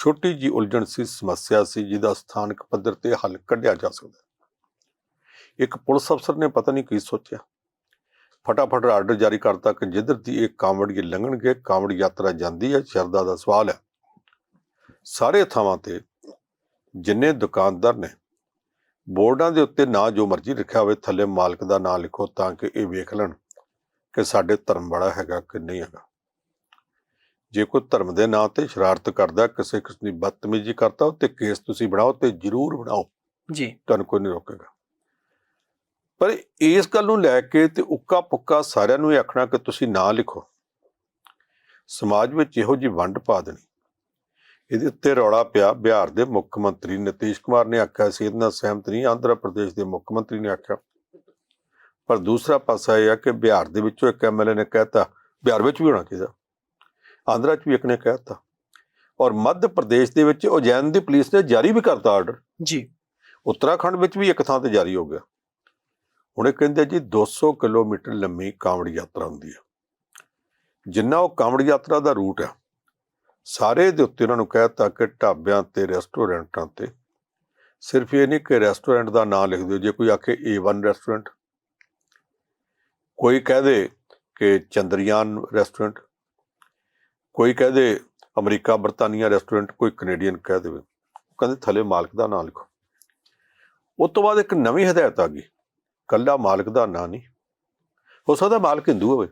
ਛੋਟੀ ਜਿਹੀ ਉਲਝਣ ਸੀ, ਸਮੱਸਿਆ ਸੀ, ਜਿਹਦਾ ਸਥਾਨਕ ਪੱਧਰ ਤੇ ਹੱਲ ਕੱਢਿਆ ਜਾ ਸਕਦਾ ਇੱਕ ਪੁਲਿਸ ਅਫਸਰ ਨੇ ਪਤਾ ਨਹੀਂ ਕੀ ਸੋਚਿਆ। ਫਟਾਫਟ ਆਰਡਰ ਜਾਰੀ ਕਰਤਾ ਕਿ ਜਿੱਧਰ ਦੀ ਇਹ ਕਾਂਵੜੀ ਲੰਘਣਗੇ, ਕਾਂਵੜ ਯਾਤਰਾ ਜਾਂਦੀ ਹੈ, ਸ਼ਰਧਾ ਦਾ ਸਵਾਲ ਹੈ। ਸਾਰੇ ਥਾਵਾਂ ਤੇ ਜਿੰਨੇ ਦੁਕਾਨਦਾਰ ਨੇ, ਬੋਰਡਾਂ ਦੇ ਉੱਤੇ ਨਾਂ ਜੋ ਮਰਜ਼ੀ ਲਿਖਿਆ ਹੋਵੇ, ਥੱਲੇ ਮਾਲਕ ਦਾ ਨਾਂ ਲਿਖੋ ਤਾਂ ਕਿ ਇਹ ਵੇਖ ਲੈਣ ਕਿ ਸਾਡੇ ਧਰਮ ਵਾਲਾ ਹੈਗਾ ਕਿ ਨਹੀਂ ਹੈਗਾ। ਜੇ ਕੋਈ ਧਰਮ ਦੇ ਨਾਂ ਤੇ ਸ਼ਰਾਰਤ ਕਰਦਾ ਕਿਸੇ ਕਿਸਮ ਦੀ ਬਦਤਮੀਜ਼ੀ ਕਰਦਾ ਉਹ ਤੇ ਕੇਸ ਤੁਸੀਂ ਬਣਾਓ ਤੇ ਜ਼ਰੂਰ ਬਣਾਓ। ਜੀ। ਤੁਹਾਨੂੰ ਕੋਈ ਨਹੀਂ ਰੋਕੇਗਾ। ਪਰ ਇਸ ਗੱਲ ਨੂੰ ਲੈ ਕੇ ਤੇ ਉੱਕਾ ਪੁੱਕਾ ਸਾਰਿਆਂ ਨੂੰ ਇਹ ਆਖਣਾ ਕਿ ਤੁਸੀਂ ਨਾ ਲਿਖੋ। ਸਮਾਜ ਵਿੱਚ ਇਹੋ ਜੀ ਵੰਡ ਪਾ ਦੇਣੀ। ਇਹਦੇ ਉੱਤੇ ਰੌਲਾ ਪਿਆ। ਬਿਹਾਰ ਦੇ ਮੁੱਖ ਮੰਤਰੀ ਨਿਤੀਸ਼ ਕੁਮਾਰ ਨੇ ਆਖਿਆ ਸੀ ਇਹਦੇ ਨਾਲ ਸਹਿਮਤ ਨਹੀਂ ਆਂਧਰਾ ਪ੍ਰਦੇਸ਼ ਦੇ ਮੁੱਖ ਮੰਤਰੀ ਨੇ ਆਖਿਆ। ਪਰ ਦੂਸਰਾ ਪਾਸਾ ਇਹ ਆ ਕਿ ਬਿਹਾਰ ਦੇ ਵਿੱਚੋਂ ਇੱਕ ਐਮਐਲਏ ਨੇ ਕਹਿਤਾ ਬਿਹਾਰ ਵਿੱਚ ਵੀ ਹੋਣਾ ਚਾਹੀਦਾ। ਆਂਧਰਾ 'ਚ ਵੀ ਇੱਕ ਨੇ ਕਹਿਤਾ ਔਰ ਮੱਧ ਪ੍ਰਦੇਸ਼ ਦੇ ਵਿੱਚ ਉਜੈਨ ਦੀ ਪੁਲਿਸ ਨੇ ਜਾਰੀ ਵੀ ਕਰਤਾ ਆਰਡਰ ਜੀ। ਉੱਤਰਾਖੰਡ ਵਿੱਚ ਵੀ ਇੱਕ ਥਾਂ ਤੇ ਜਾਰੀ ਹੋ ਗਿਆ। ਹੁਣ ਇਹ ਕਹਿੰਦੇ ਜੀ 200 ਕਿਲੋਮੀਟਰ ਲੰਮੀ ਕਾਂਵੜੀ ਯਾਤਰਾ ਹੁੰਦੀ ਹੈ ਜਿੰਨਾ ਉਹ ਕਾਂਵੜੀ ਯਾਤਰਾ ਦਾ ਰੂਟ ਹੈ ਸਾਰੇ ਦੇ ਉੱਤੇ ਉਹਨਾਂ ਨੂੰ ਕਹਿਤਾ ਕਿ ਢਾਬਿਆਂ ਤੇ ਰੈਸਟੋਰੈਂਟਾਂ ਤੇ ਸਿਰਫ ਇਹ ਨਹੀਂ ਕਿ ਰੈਸਟੋਰੈਂਟ ਦਾ ਨਾਮ ਲਿਖ ਦਿਓ ਜੇ ਕੋਈ ਆਖੇ A1 ਰੈਸਟੋਰੈਂਟ ਕੋਈ ਕਹਿ ਦੇ ਕਿ ਚੰਦਰਯਾਨ ਰੈਸਟੋਰੈਂਟ ਕੋਈ ਕਹਿ ਦੇ ਅਮਰੀਕਾ ਬਰਤਾਨੀਆ ਰੈਸਟੋਰੈਂਟ ਕੋਈ ਕੈਨੇਡੀਅਨ ਕਹਿ ਦੇਵੇ। ਉਹ ਕਹਿੰਦੇ ਥੱਲੇ ਮਾਲਕ ਦਾ ਨਾਮ ਲਿਖੋ। ਉਸ ਤੋਂ ਬਾਅਦ ਇੱਕ ਨਵੀਂ ਹਦਾਇਤ ਆ ਗਈ। ਕੱਲਾ ਮਾਲਕ ਦਾ ਨਾਂ ਨਹੀਂ। ਹੋ ਸਕਦਾ ਮਾਲਕ ਹਿੰਦੂ ਹੋਵੇ।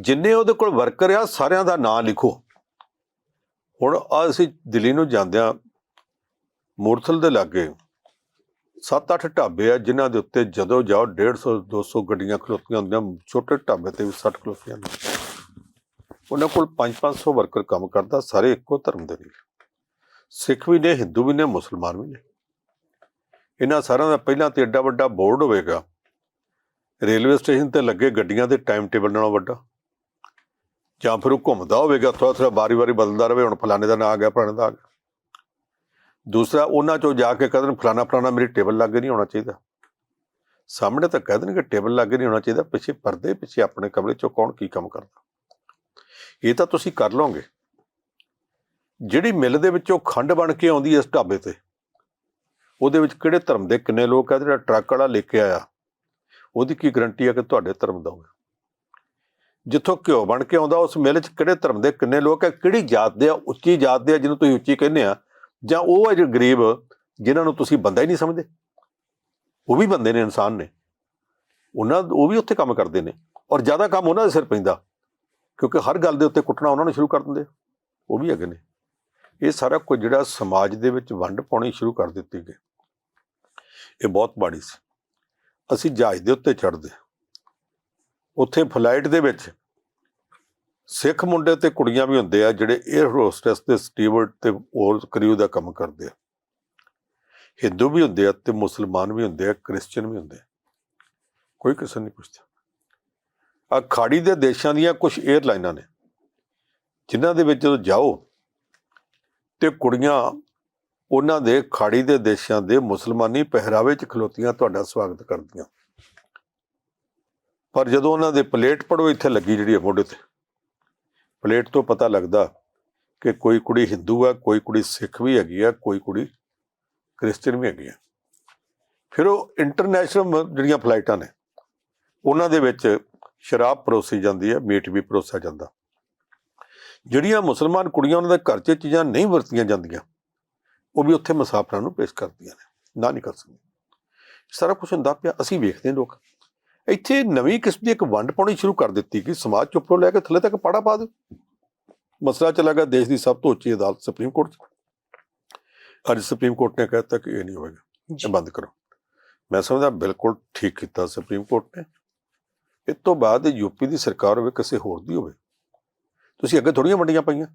ਜਿੰਨੇ ਉਹਦੇ ਕੋਲ ਵਰਕਰ ਆ, ਸਾਰਿਆਂ ਦਾ ਨਾਂ ਲਿਖੋ। ਹੁਣ ਅਸੀਂ ਦਿੱਲੀ ਨੂੰ ਜਾਂਦਿਆਂ ਮੂਰਥਲ ਦੇ ਲਾਗੇ 7-8 ਢਾਬੇ ਆ, ਜਿਨ੍ਹਾਂ ਦੇ ਉੱਤੇ ਜਦੋਂ ਜਾਓ 150 200 ਗੱਡੀਆਂ ਖਲੋਤੀਆਂ ਹੁੰਦੀਆਂ। ਛੋਟੇ ਢਾਬੇ ਤੇ ਵੀ 60 ਖਲੋਤੀਆਂ ਹੁੰਦੀਆਂ। ਉਹਨਾਂ ਕੋਲ 5-500 ਵਰਕਰ ਕੰਮ ਕਰਦਾ, ਸਾਰੇ ਇੱਕੋ ਧਰਮ ਦੇ ਨੇ। ਸਿੱਖ ਵੀ ਨੇ, ਹਿੰਦੂ ਵੀ ਨੇ, ਮੁਸਲਮਾਨ ਵੀ ਨੇ। ਇਹਨਾਂ ਸਾਰਿਆਂ ਦਾ ਪਹਿਲਾਂ ਤੇ ਐਡਾ ਵੱਡਾ ਬੋਰਡ ਹੋਵੇਗਾ। ਰੇਲਵੇ ਸਟੇਸ਼ਨ ਤੇ ਲੱਗੇ ਗੱਡੀਆਂ ਦੇ ਟਾਈਮ ਟੇਬਲ ਨਾਲੋਂ ਵੱਡਾ। ਜਾਂ ਫਿਰ ਉਹ ਘੁੰਮਦਾ ਹੋਵੇਗਾ ਥੋੜਾ ਥੋੜਾ ਵਾਰੀ-ਵਾਰੀ ਬਦਲਦਾ ਰਹੇ, ਹੁਣ ਫਲਾਣੇ ਦਾ ਨਾਂ ਆ ਗਿਆ, ਫਲਾਣੇ ਦਾ ਆ ਗਿਆ। ਦੂਸਰਾ, ਉਹਨਾਂ ਚੋਂ ਜਾ ਕੇ ਕਦਨ ਫਲਾਣਾ ਫਲਾਣਾ, ਮੇਰੀ ਟੇਬਲ ਲੱਗੇ ਨਹੀਂ ਹੋਣਾ ਚਾਹੀਦਾ। ਸਾਹਮਣੇ ਤਾਂ ਕਹਿ ਦੇਣਗੇ, ਟੇਬਲ ਲੱਗੇ ਨਹੀਂ ਹੋਣਾ ਚਾਹੀਦਾ। ਪਿੱਛੇ ਪਰਦੇ ਪਿੱਛੇ ਆਪਣੇ ਕਮਰੇ ਚੋਂ ਕੌਣ ਕੀ ਕੰਮ ਕਰਦਾ? ਇਹ ਤਾਂ ਤੁਸੀਂ ਕਰ ਲਓਗੇ। ਜਿਹੜੀ ਮਿੱਲ ਦੇ ਵਿੱਚੋਂ ਖੰਡ ਬਣ ਕੇ ਆਉਂਦੀ ਇਸ ਢਾਬੇ ਤੇ, ਉਹਦੇ ਵਿੱਚ ਕਿਹੜੇ ਧਰਮ ਦੇ ਕਿੰਨੇ ਲੋਕ ਆ, ਜਿਹੜਾ ਟਰੱਕ ਵਾਲਾ ਲੈ ਕੇ ਆਇਆ, ਉਹਦੀ ਕੀ ਗਰੰਟੀ ਆ ਕਿ ਤੁਹਾਡੇ ਧਰਮ ਦਾ ਹੋਵੇ। ਜਿੱਥੋਂ ਘਿਓ ਬਣ ਕੇ ਆਉਂਦਾ, ਉਸ ਮਿਲ 'ਚ ਕਿਹੜੇ ਧਰਮ ਦੇ ਕਿੰਨੇ ਲੋਕ ਆ, ਕਿਹੜੀ ਜਾਤ ਦੇ ਆ, ਉੱਚੀ ਜਾਤ ਦੇ ਆ, ਜਿਹਨੂੰ ਤੁਸੀਂ ਉੱਚੀ ਕਹਿੰਦੇ ਆ, ਜਾਂ ਉਹ ਆ ਜਿਹੜੇ ਗਰੀਬ, ਜਿਨ੍ਹਾਂ ਨੂੰ ਤੁਸੀਂ ਬੰਦਾ ਹੀ ਨਹੀਂ ਸਮਝਦੇ। ਉਹ ਵੀ ਬੰਦੇ ਨੇ, ਇਨਸਾਨ ਨੇ। ਉਹਨਾਂ, ਉਹ ਵੀ ਉੱਥੇ ਕੰਮ ਕਰਦੇ ਨੇ। ਔਰ ਜ਼ਿਆਦਾ ਕੰਮ ਉਹਨਾਂ ਦੇ ਸਿਰ ਪੈਂਦਾ। ਕਿਉਂਕਿ ਹਰ ਗੱਲ ਦੇ ਉੱਤੇ ਕੁੱਟਣਾ ਉਹਨਾਂ ਨੂੰ ਸ਼ੁਰੂ ਕਰ ਦਿੰਦੇ ਉਹ ਵੀ ਹੈਗੇ ਨੇ। ਇਹ ਸਾਰਾ ਕੁਝ ਜਿਹੜਾ ਸਮਾਜ ਦੇ ਵਿੱਚ ਵੰਡ ਪਾਉਣੀ ਸ਼ੁਰੂ ਕਰ ਦਿੱਤੀ ਗਈ। ਇਹ ਬਹੁਤ ਮਾੜੀ ਸੀ। ਅਸੀਂ ਜਹਾਜ਼ ਦੇ ਉੱਤੇ ਚੜ੍ਹਦੇ ਉੱਥੇ ਫਲਾਈਟ ਦੇ ਵਿੱਚ ਸਿੱਖ ਮੁੰਡੇ ਤੇ ਕੁੜੀਆਂ ਵੀ ਹੁੰਦੇ ਆ, ਜਿਹੜੇ 에ਅਰ ਹੋਸਟੈਸ ਤੇ ਸਟੀਵਰਡ ਤੇ ਹੋਰ ਕਰਿਊ ਦਾ ਕੰਮ ਕਰਦੇ ਆ। ਹਿੰਦੂ ਵੀ ਹੁੰਦੇ ਆ ਤੇ ਮੁਸਲਮਾਨ ਵੀ ਹੁੰਦੇ ਆ, ਕ੍ਰਿਸਚੀਅਨ ਵੀ ਹੁੰਦੇ ਆ। ਕੋਈ ਕਿਸੇ ਨੂੰ ਨਹੀਂ ਪੁੱਛਦਾ। ਆ ਖਾੜੀ ਦੇ ਦੇਸ਼ਾਂ ਦੀਆਂ ਕੁਝ 에ਅਰਲਾਈਨਾਂ ਨੇ, ਜਿਨ੍ਹਾਂ ਦੇ ਵਿੱਚ ਜਦੋਂ ਜਾਓ ਤੇ ਕੁੜੀਆਂ ਉਹਨਾਂ ਦੇ ਖਾੜੀ ਦੇ ਦੇਸ਼ਾਂ ਦੇ ਮੁਸਲਮਾਨੀ ਪਹਿਰਾਵੇ 'ਚ ਖਲੋਤੀਆਂ ਤੁਹਾਡਾ ਸਵਾਗਤ ਕਰਦੀਆਂ। ਪਰ ਜਦੋਂ ਉਹਨਾਂ ਦੇ ਪਲੇਟ ਪੜੋ ਇੱਥੇ ਲੱਗੀ ਜਿਹੜੀ ਹੈ ਮੋਢੇ ਤੇ। ਪਲੇਟ ਤੋਂ ਪਤਾ ਲੱਗਦਾ ਕਿ ਕੋਈ ਕੁੜੀ ਹਿੰਦੂ ਆ, ਕੋਈ ਕੁੜੀ ਸਿੱਖ ਵੀ ਹੈਗੀ ਆ, ਕੋਈ ਕੁੜੀ ਕ੍ਰਿਸਚੀਅਨ ਵੀ ਹੈਗੀ ਆ। ਫਿਰ ਉਹ ਇੰਟਰਨੈਸ਼ਨਲ ਜਿਹੜੀਆਂ ਫਲਾਈਟਾਂ ਨੇ, ਉਹਨਾਂ ਦੇ ਵਿੱਚ ਸ਼ਰਾਬ ਪਰੋਸੀ ਜਾਂਦੀ ਹੈ ਮੀਟ ਵੀ ਪਰੋਸਿਆ ਜਾਂਦਾ। ਜਿਹੜੀਆਂ ਮੁਸਲਮਾਨ ਕੁੜੀਆਂ ਉਹਨਾਂ ਦੇ ਘਰ 'ਚ ਚੀਜ਼ਾਂ ਨਹੀਂ ਵਰਤੀਆਂ ਜਾਂਦੀਆਂ ਉਹ ਵੀ ਉੱਥੇ ਮੁਸਾਫਰਾਂ ਨੂੰ ਪੇਸ਼ ਕਰਦੀਆਂ ਨੇ ਨਾ ਨਹੀਂ ਕਰ ਸਕਦੀਆਂ। ਸਾਰਾ ਕੁਝ ਹੁੰਦਾ ਪਿਆ ਅਸੀਂ ਵੇਖਦੇ ਹਾਂ ਲੋਕ। ਇੱਥੇ ਨਵੀਂ ਕਿਸਮ ਦੀ ਇੱਕ ਵੰਡ ਪਾਉਣੀ ਸ਼ੁਰੂ ਕਰ ਦਿੱਤੀ ਕਿ ਸਮਾਜ ਚ ਉੱਪਰੋਂ ਲੈ ਕੇ ਥੱਲੇ ਤੱਕ ਪਾੜਾ ਪਾ ਦਿਓ। ਮਸਲਾ ਚਲਾ ਗਿਆ ਦੇਸ਼ ਦੀ ਸਭ ਤੋਂ ਉੱਚੀ ਅਦਾਲਤ ਸੁਪਰੀਮ ਕੋਰਟ 'ਚ। ਅੱਜ ਸੁਪਰੀਮ ਕੋਰਟ ਨੇ ਕਹਿਤਾ ਕਿ ਇਹ ਨਹੀਂ ਹੋਵੇਗਾ ਇਹ ਬੰਦ ਕਰੋ। ਮੈਂ ਸਮਝਦਾ ਬਿਲਕੁਲ ਠੀਕ ਕੀਤਾ ਸੁਪਰੀਮ ਕੋਰਟ ਨੇ। ਇਸ ਤੋਂ ਬਾਅਦ ਯੂਪੀ ਦੀ ਸਰਕਾਰ ਹੋਵੇ, ਕਿਸੇ ਹੋਰ ਦੀ ਹੋਵੇ। ਤੁਸੀਂ ਅੱਗੇ ਥੋੜੀਆਂ ਵੰਡੀਆਂ ਪਈਆਂ।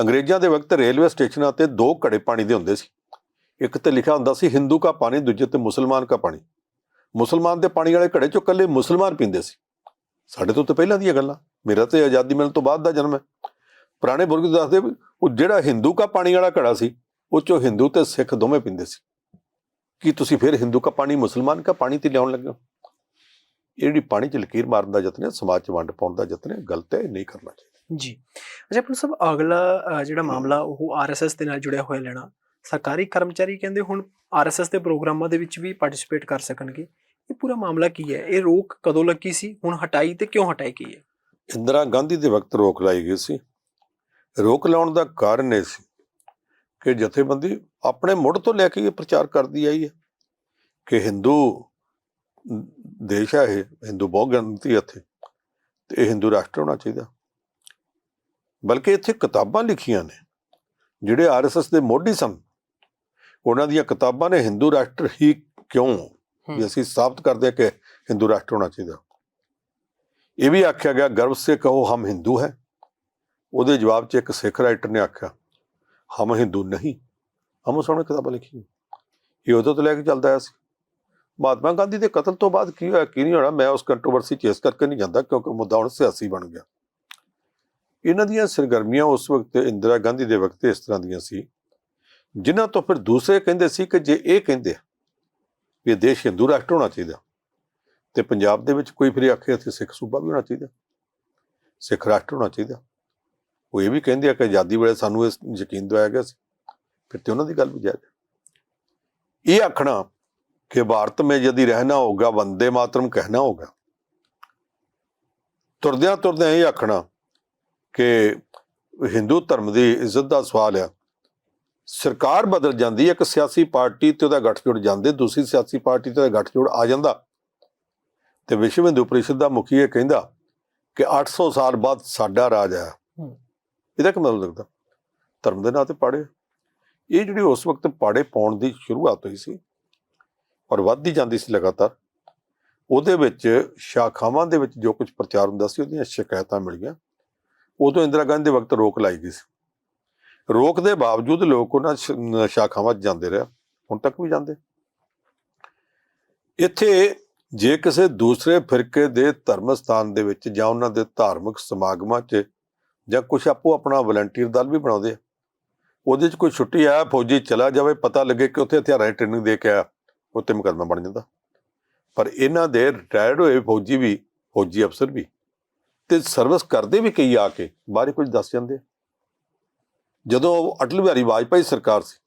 ਅੰਗਰੇਜ਼ਾਂ ਦੇ ਵਕਤ ਰੇਲਵੇ ਸਟੇਸ਼ਨਾਂ ਤੇ ਦੋ ਘੜੇ ਪਾਣੀ ਦੇ ਹੁੰਦੇ ਸੀ। ਇੱਕ ਤੇ ਲਿਖਿਆ ਹੁੰਦਾ ਸੀ, ਹਿੰਦੂ ਕਾ ਪਾਣੀ ਦੂਜੇ ਤੇ ਮੁਸਲਮਾਨ ਕਾ ਪਾਣੀ। ਮੁਸਲਮਾਨ ਦੇ ਪਾਣੀ ਵਾਲੇ ਘੜੇ ਚੋਂ ਕੱਲੇ ਮੁਸਲਮਾਨ ਪੀਂਦੇ ਸੀ। ਸਾਡੇ ਤੋਂ ਤਾਂ ਪਹਿਲਾਂ ਦੀਆਂ ਗੱਲਾਂ। ਮੇਰਾ ਤੇ ਆਜ਼ਾਦੀ ਮਿਲਣ ਤੋਂ ਬਾਅਦ ਦਾ ਜਨਮ ਹੈ। ਪੁਰਾਣੇ ਬਜ਼ੁਰਗ ਦੱਸਦੇ ਵੀ, ਉਹ ਜਿਹੜਾ ਹਿੰਦੂ ਕਾ ਪਾਣੀ ਵਾਲਾ ਘੜਾ ਸੀ, ਉਹ ਚੋਂ ਹਿੰਦੂ ਤੇ ਸਿੱਖ ਦੋਵੇਂ ਪੀਂਦੇ ਸੀ। ਕੀ ਤੁਸੀਂ ਫਿਰ ਹਿੰਦੂ ਕਾ ਪਾਣੀ, ਮੁਸਲਮਾਨ ਕਾ ਪਾਣੀ ਤੇ ਲਿਆਉਣ ਲੱਗੇ ਹੋ? ਇਹ ਜਿਹੜੀ ਪਾਣੀ ਚ ਲਕੀਰ ਮਾਰਨ ਦਾ ਯਤਨ ਹੈ ਸਮਾਜ ਚ ਵੰਡ ਪਾਉਣ ਦਾ ਯਤਨ ਹੈ ਗਲਤ ਹੈ ਨਹੀਂ ਕਰਨਾ ਚਾਹੀਦਾ। ਜੀ। ਅੱਛਾ ਪਰ ਸਭ ਅਗਲਾ ਜਿਹੜਾ ਮਾਮਲਾ ਉਹ ਆਰਐਸਐਸ ਦੇ ਨਾਲ ਜੁੜਿਆ ਹੋਇਆ ਲੈਣਾ। ਸਰਕਾਰੀ ਕਰਮਚਾਰੀ ਕਹਿੰਦੇ ਹੁਣ ਆਰਐਸਐਸ ਦੇ ਪ੍ਰੋਗਰਾਮਾਂ ਦੇ ਵਿੱਚ ਵੀ ਪਾਰਟਿਸਿਪੇਟ ਕਰ ਸਕਣਗੇ। ਇਹ ਪੂਰਾ ਮਾਮਲਾ ਕੀ ਹੈ? ਇਹ ਰੋਕ ਕਦੋਂ ਲੱਗੀ ਸੀ? ਹੁਣ ਹਟਾਈ ਤੇ ਕਿਉਂ ਹਟਾਈ ਗਈ ਹੈ? ਇੰਦਰਾ ਗਾਂਧੀ ਦੇ ਵਕਤ ਰੋਕ ਲਾਈ ਗਈ ਸੀ। ਰੋਕ ਲਾਉਣ ਦਾ ਕਾਰਨ ਇਹ ਸੀ ਕਿ ਜਥੇਬੰਦੀ ਆਪਣੇ ਮੁੱਢ ਤੋਂ ਲੈ ਕੇ ਇਹ ਪ੍ਰਚਾਰ ਕਰਦੀ ਆਈ ਹੈ ਕਿ ਹਿੰਦੂ ਦੇਸ਼ ਹੈ ਇਹ ਹਿੰਦੂ ਬਹੁਤ ਗਿਣਤੀ ਇੱਥੇ ਤੇ ਇਹ ਹਿੰਦੂ ਰਾਸ਼ਟਰ ਹੋਣਾ ਚਾਹੀਦਾ। ਬਲਕਿ ਇੱਥੇ ਕਿਤਾਬਾਂ ਲਿਖੀਆਂ ਨੇ ਜਿਹੜੇ ਆਰਐਸਐਸ ਦੇ ਮੋਢੀ ਸਨ ਉਹਨਾਂ ਦੀਆਂ ਕਿਤਾਬਾਂ ਨੇ ਹਿੰਦੂ ਰਾਸ਼ਟਰ ਹੀ ਕਿਉਂ ਵੀ ਅਸੀਂ ਸਾਬਤ ਕਰਦੇ ਕਿ ਹਿੰਦੂ ਰਾਸ਼ਟਰ ਹੋਣਾ ਚਾਹੀਦਾ। ਇਹ ਵੀ ਆਖਿਆ ਗਿਆ ਗਰਵ ਸੇ ਕਹੋ ਹਮ ਹਿੰਦੂ ਹੈ। ਉਹਦੇ ਜਵਾਬ 'ਚ ਇੱਕ ਸਿੱਖ ਰਾਈਟਰ ਨੇ ਆਖਿਆ ਹਮ ਹਿੰਦੂ ਨਹੀਂ ਹਮ ਸੋਹਣੇ ਕਿਤਾਬਾਂ ਲਿਖੀ ਇਹ ਉਦੋਂ ਤੋਂ ਲੈ ਕੇ ਚੱਲਦਾ ਆਇਆ ਸੀ। ਮਹਾਤਮਾ ਗਾਂਧੀ ਦੇ ਕਤਲ ਤੋਂ ਬਾਅਦ ਕੀ ਹੋਇਆ, ਕੀ ਨਹੀਂ ਹੋਣਾ? ਮੈਂ ਉਸ ਕੰਟਰੋਵਰਸੀ ਚੇਸ ਕਰਕੇ ਨਹੀਂ ਜਾਂਦਾ ਕਿਉਂਕਿ ਮੁੱਦਾ ਹੁਣ ਸਿਆਸੀ ਬਣ ਗਿਆ। ਇਹਨਾਂ ਦੀਆਂ ਸਰਗਰਮੀਆਂ ਉਸ ਵਕਤ ਇੰਦਰਾ ਗਾਂਧੀ ਦੇ ਵਕਤ ਇਸ ਤਰ੍ਹਾਂ ਦੀਆਂ ਸੀ, ਜਿਨ੍ਹਾਂ ਤੋਂ ਫਿਰ ਦੂਸਰੇ ਕਹਿੰਦੇ ਸੀ ਕਿ ਜੇ ਇਹ ਕਹਿੰਦੇ ਵੀ ਇਹ ਦੇਸ਼ ਹਿੰਦੂ ਰਾਸ਼ਟਰ ਹੋਣਾ ਚਾਹੀਦਾ ਤੇ ਪੰਜਾਬ ਦੇ ਵਿੱਚ ਕੋਈ ਫਿਰ ਆਖੇ ਇੱਥੇ ਸਿੱਖ ਸੂਬਾ ਵੀ ਹੋਣਾ ਚਾਹੀਦਾ, ਸਿੱਖ ਰਾਸ਼ਟਰ ਹੋਣਾ ਚਾਹੀਦਾ। ਉਹ ਇਹ ਵੀ ਕਹਿੰਦੇ ਆ ਕਿ ਆਜ਼ਾਦੀ ਵੇਲੇ ਸਾਨੂੰ ਇਸ ਯਕੀਨ ਦਿਵਾਇਆ ਗਿਆ ਸੀ। ਫਿਰ ਤੇ ਉਹਨਾਂ ਦੀ ਗੱਲ ਵੀ ਜਾਇਜ਼ ਹੈ। ਇਹ ਆਖਣਾ ਕਿ ਭਾਰਤ में यदि रहना होगा वंदे मातरम कहना होगा ਤੁਰਦਿਆਂ ਤੁਰਦਿਆਂ ਇਹ ਆਖਣਾ ਕਿ ਹਿੰਦੂ ਧਰਮ ਦੀ ਇੱਜ਼ਤ ਦਾ ਸਵਾਲ ਆ ਸਰਕਾਰ ਬਦਲ ਜਾਂਦੀ ਹੈ ਇੱਕ ਸਿਆਸੀ ਪਾਰਟੀ ਤੇ ਉਹਦਾ ਗੱਠਜੋੜ ਜਾਂਦੇ ਦੂਸਰੀ ਸਿਆਸੀ ਪਾਰਟੀ ਤੇ ਉਹਦਾ ਗੱਠਜੋੜ ਆ ਜਾਂਦਾ ਤੇ ਵਿਸ਼ਵ ਹਿੰਦੂ ਪਰਿਸ਼ਦ ਦਾ ਮੁਖੀ ਇਹ ਕਹਿੰਦਾ ਕਿ 800 ਸਾਲ ਬਾਅਦ ਸਾਡਾ ਰਾਜ ਹੈ ਹੂੰ। ਇਹਦਾ ਕੀ ਮਤਲਬ ਲੱਗਦਾ ਧਰਮ ਦੇ ਨਾਂ ਤੇ ਪਾੜੇ ਇਹ ਜਿਹੜੀ ਉਸ ਵਕਤ ਪਾੜੇ ਪਾਉਣ ਦੀ ਸ਼ੁਰੂਆਤ ਹੋਈ ਸੀ ਔਰ ਵੱਧਦੀ ਜਾਂਦੀ ਸੀ ਲਗਾਤਾਰ, ਉਹਦੇ ਵਿੱਚ ਸ਼ਾਖਾਵਾਂ ਦੇ ਵਿੱਚ ਜੋ ਕੁਝ ਪ੍ਰਚਾਰ ਹੁੰਦਾ ਸੀ, ਉਹਦੀਆਂ ਸ਼ਿਕਾਇਤਾਂ ਮਿਲੀਆਂ। ਉਦੋਂ ਇੰਦਰਾ ਗਾਂਧੀ ਦੇ ਵਕਤ ਰੋਕ ਲਾਈ ਗਈ ਸੀ। ਰੋਕ ਦੇ ਬਾਵਜੂਦ ਲੋਕ ਉਹਨਾਂ ਸ਼ਾਖਾਵਾਂ 'ਚ ਜਾਂਦੇ ਰਹੇ। ਹੁਣ ਤੱਕ ਵੀ ਜਾਂਦੇ। ਇੱਥੇ ਜੇ ਕਿਸੇ ਦੂਸਰੇ ਫਿਰਕੇ ਦੇ ਧਰਮ ਸਥਾਨ ਦੇ ਵਿੱਚ ਜਾਂ ਉਹਨਾਂ ਦੇ ਧਾਰਮਿਕ ਸਮਾਗਮਾਂ 'ਚ ਜਾਂ ਕੁਝ ਆਪੋ ਆਪਣਾ ਵਲੰਟੀਅਰ ਦਲ ਵੀ ਬਣਾਉਂਦੇ ਆ, ਉਹਦੇ 'ਚ ਕੋਈ ਛੁੱਟੀ ਆਇਆ ਫੌਜੀ ਚਲਾ ਜਾਵੇ, ਪਤਾ ਲੱਗੇ ਕਿ ਉੱਥੇ ਹਥਿਆਰਾਂ ਦੀ ਟ੍ਰੇਨਿੰਗ ਦੇ ਕੇ ਆਇਆ। ਉੱਤੇ ਮੁਕੱਦਮਾ ਬਣ ਜਾਂਦਾ। ਪਰ ਇਹਨਾਂ ਦੇ ਰਿਟਾਇਰਡ ਹੋਏ ਫੌਜੀ ਵੀ ਫੌਜੀ ਅਫਸਰ ਵੀ ਤੇ ਸਰਵਿਸ ਕਰਦੇ ਵੀ ਕਈ ਆ ਕੇ ਬਾਹਰ ਹੀ ਕੁਝ ਦੱਸ ਜਾਂਦੇ। ਜਦੋਂ ਅਟਲ ਬਿਹਾਰੀ ਵਾਜਪਾਈ ਸਰਕਾਰ ਸੀ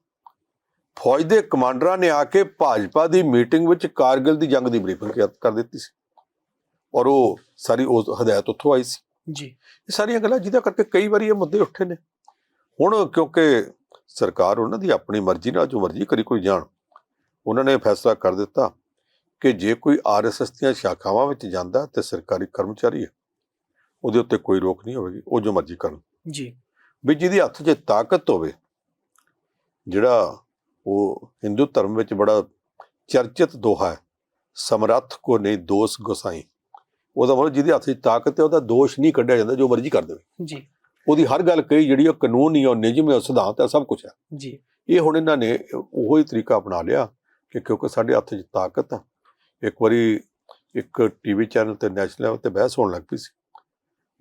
ਫੌਜ ਦੇ ਕਮਾਂਡਰਾਂ ਨੇ ਆ ਕੇ ਭਾਜਪਾ ਦੀ ਮੀਟਿੰਗ ਵਿੱਚ ਕਾਰਗਿਲ ਦੀ ਜੰਗ ਦੀ ਬਰੀਫਿੰਗ ਕਰ ਦਿੱਤੀ ਸੀ। ਔਰ ਉਹ ਸਾਰੀ ਉਹ ਹਦਾਇਤ ਉੱਥੋਂ ਆਈ ਸੀ। ਜੀ। ਇਹ ਸਾਰੀਆਂ ਗੱਲਾਂ ਜਿਹਦਾ ਕਰਕੇ ਕਈ ਵਾਰੀ ਇਹ ਮੁੱਦੇ ਉੱਠੇ ਨੇ। ਹੁਣ ਕਿਉਂਕਿ ਸਰਕਾਰ ਉਹਨਾਂ ਦੀ ਆਪਣੀ ਮਰਜ਼ੀ ਨਾਲ ਜੋ ਮਰਜ਼ੀ ਕਰੀ ਕੋਈ ਜਾਣ ਉਹਨਾਂ ਨੇ ਫੈਸਲਾ ਕਰ ਦਿੱਤਾ ਕਿ ਜੇ ਕੋਈ ਆਰਐਸਐਸ ਦੀਆਂ ਸ਼ਾਖਾਵਾਂ ਵਿੱਚ ਜਾਂਦਾ ਤੇ ਸਰਕਾਰੀ ਕਰਮਚਾਰੀ ਹੈ ਉਹਦੇ ਉੱਤੇ ਕੋਈ ਰੋਕ ਨਹੀਂ ਹੋਵੇਗੀ ਉਹ ਜੋ ਮਰਜ਼ੀ ਕਰਨ। ਜੀ। ਵੀ ਜਿਹਦੀ ਹੱਥ 'ਚ ਤਾਕਤ ਹੋਵੇ ਜਿਹੜਾ ਉਹ ਹਿੰਦੂ ਧਰਮ ਵਿੱਚ ਬੜਾ ਚਰਚਿਤ ਦੋਹਾ ਹੈ ਸਮਰੱਥ ਕੋ ਨਹੀਂ ਦੋਸ ਗੁਸਾਈ ਉਹਦਾ ਮਤਲਬ ਜਿਹਦੇ ਹੱਥ 'ਚ ਤਾਕਤ ਹੈ ਉਹਦਾ ਦੋਸ਼ ਨਹੀਂ ਕੱਢਿਆ ਜਾਂਦਾ ਜੋ ਮਰਜ਼ੀ ਕਰ ਦੇਵੇ। ਜੀ। ਉਹਦੀ ਹਰ ਗੱਲ ਕਹੀ ਜਿਹੜੀ ਉਹ ਕਾਨੂੰਨ ਹੀ ਉਹ ਨਿਯਮ ਹੈ ਉਹ ਸਿਧਾਂਤ ਹੈ ਸਭ ਕੁਝ ਹੈ। ਜੀ। ਇਹ ਹੁਣ ਇਹਨਾਂ ਨੇ ਉਹੋ ਹੀ ਤਰੀਕਾ ਅਪਣਾ ਲਿਆ ਕਿ ਕਿਉਂਕਿ ਸਾਡੇ ਹੱਥ 'ਚ ਤਾਕਤ ਆ। ਇੱਕ ਵਾਰੀ ਇੱਕ ਟੀਵੀ ਚੈਨਲ ਤੇ ਨੈਸ਼ਨਲ ਲੈਵਲ ਤੇ ਬਹਿਸ ਹੋਣ ਲੱਗ ਪਈ ਸੀ।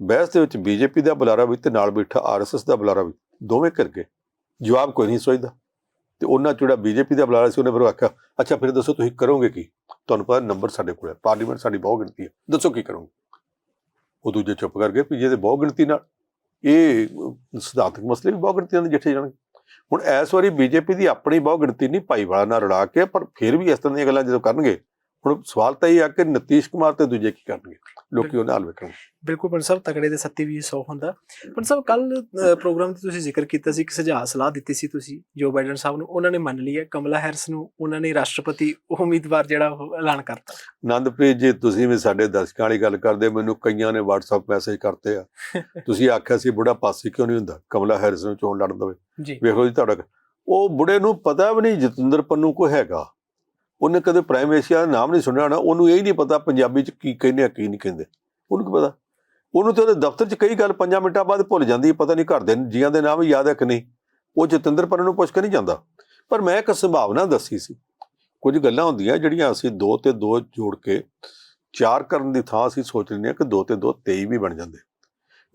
ਬਹਿਸ ਦੇ ਵਿੱਚ ਬੀਜੇਪੀ ਦਾ ਬੁਲਾਰਾ ਵੀ ਤੇ ਨਾਲ ਬੈਠਾ ਆਰਐਸਐਸ ਦਾ ਬੁਲਾਰਾ ਵੀ, ਦੋਵੇਂ ਕਰ ਗਏ। ਜਵਾਬ ਕੋਈ ਨਹੀਂ ਸੋਚਦਾ। ਤੇ ਉਹਨਾਂ 'ਚ ਜਿਹੜਾ ਬੀਜੇਪੀ ਦਾ ਬੁਲਾਰਾ ਸੀ, ਉਹਨੇ ਫਿਰ ਆਖਿਆ, ਅੱਛਾ, ਫਿਰ ਦੱਸੋ ਤੁਸੀਂ ਕਰੋਗੇ ਕੀ? ਤੁਹਾਨੂੰ ਪਤਾ ਨੰਬਰ ਸਾਡੇ ਕੋਲ ਹੈ। ਪਾਰਲੀਮੈਂਟ ਸਾਡੀ ਬਹੁਤ ਗਿਣਤੀ ਹੈ। ਦੱਸੋ ਕੀ ਕਰੋਗੇ? ਉਹ ਦੂਜੇ ਚੁੱਪ ਕਰ ਗਏ। ਵੀ ਜੇ ਤੇ ਬਹੁਤ ਗਿਣਤੀ ਨਾਲ। ਇਹ ਸਿਧਾਂਤਕ ਮਸਲੇ ਵੀ ਬਹੁਤ ਗਿਣਤੀ ਨਾਲ ਨਜਿੱਠੇ ਜਾਣਗੇ। ਹੁਣ ਇਸ ਵਾਰੀ ਬੀਜੇਪੀ ਦੀ ਆਪਣੀ ਬਹੁ ਗਿਣਤੀ ਨਹੀਂ, ਭਾਈਵਾਲਾ ਨਾਲ ਰਲਾ ਕੇ, ਪਰ ਫਿਰ ਵੀ ਇਸ ਤਰ੍ਹਾਂ ਦੀਆਂ ਗੱਲਾਂ ਜਦੋਂ ਕਰਨਗੇ ਹੁਣ ਸਵਾਲ ਤਾਂ ਇਹ ਆ ਕਿ ਨਤੀਸ਼ ਕੁਮਾਰ ਤੇ ਦੂਜੇ ਕੀ ਕਰਨਗੇ? ਲੋਕੀ ਉਹਨਾਂ ਹਾਲ ਵੇਖਣਗੇ। ਬਿਲਕੁਲ ਪੰਡ ਸਾਹਿਬ ਤਕੜੇ ਦੇ ਸੱਤੀ ਵੀ 100 ਹੁੰਦਾ। ਪੰਡ ਸਾਹਿਬ ਕੱਲ ਪ੍ਰੋਗਰਾਮ ਤੇ ਤੁਸੀਂ ਜ਼ਿਕਰ ਕੀਤਾ ਸੀ ਕਿ ਸੁਝਾਅ ਸਲਾਹ ਦਿੱਤੀ ਸੀ ਤੁਸੀਂ ਜੋ ਬਾਈਡਨ ਸਾਹਿਬ ਨੂੰ ਉਹਨਾਂ ਨੇ ਮੰਨ ਲਈ ਹੈ। ਕਮਲਾ ਹੈਰਿਸ ਨੂੰ ਉਹਨਾਂ ਨੇ ਰਾਸ਼ਟਰਪਤੀ ਉਮੀਦਵਾਰ ਜਿਹੜਾ ਐਲਾਨ ਕਰਤਾ। ਆਨੰਦਪ੍ਰੀਤ ਜੀ ਤੁਸੀਂ ਵੀ ਸਾਡੇ ਦਰਸ਼ਕਾਂ ਵਾਲੀ ਗੱਲ ਕਰਦੇ ਮੈਨੂੰ ਕਈਆਂ ਨੇ WhatsApp ਮੈਸੇਜ ਕਰਤੇ ਆ। ਤੁਸੀਂ ਆਖਿਆ ਸੀ ਬੁੜਾ ਪਾਸੀ ਕਿਉਂ ਨਹੀਂ ਹੁੰਦਾ? ਕਮਲਾ ਹੈਰਿਸ ਨੂੰ ਚੋਣ ਲੜਨ ਦੇਵੇ। ਵੇਖੋ ਜੀ ਤੁਹਾਡਾ ਉਹ ਬੁੜੇ ਨੂੰ ਪਤਾ ਵੀ ਨਹੀਂ ਜਤਿੰਦਰ ਪੰਨੂ ਕੋ ਹੈਗਾ। ਉਹਨੇ ਕਦੇ ਪ੍ਰਾਈਮ ਏਸ਼ੀਆ ਦਾ ਨਾਮ ਨਹੀਂ ਸੁਣਿਆ ਹੋਣਾ, ਉਹਨੂੰ ਇਹ ਹੀ ਨਹੀਂ ਪਤਾ ਪੰਜਾਬੀ ਚ ਕੀ ਕਹਿੰਦੇ ਆ, ਕੀ ਨਹੀਂ ਕਹਿੰਦੇ। ਉਹਨੂੰ ਕੀ ਪਤਾ? ਉਹਨੂੰ ਤੇ ਉਹਦੇ ਦਫ਼ਤਰ ਚ ਕਈ ਗੱਲ 5 ਮਿੰਟਾਂ ਬਾਅਦ ਭੁੱਲ ਜਾਂਦੀ, ਪਤਾ ਨਹੀਂ ਘਰ ਦੇ ਜੀਆਂ ਦੇ ਨਾਮ ਵੀ ਯਾਦ ਹੈ ਕਿ ਨਹੀਂ। ਉਹ ਜਤਿੰਦਰ ਪਰ ਨੂੰ ਪੁੱਛ ਕੇ ਨਹੀਂ ਜਾਂਦਾ। ਪਰ ਮੈਂ ਇੱਕ ਸੰਭਾਵਨਾ ਦੱਸੀ ਸੀ। ਕੁਝ ਗੱਲਾਂ ਹੁੰਦੀਆਂ ਜਿਹੜੀਆਂ ਅਸੀਂ ਦੋ ਤੇ ਦੋ ਜੋੜ ਕੇ ਚਾਰ ਕਰਨ ਦੀ ਥਾਂ ਅਸੀਂ ਸੋਚ ਲੈਂਦੇ ਹਾਂ ਕਿ ਦੋ ਤੇ ਦੋ 23 ਵੀ ਬਣ ਜਾਂਦੇ।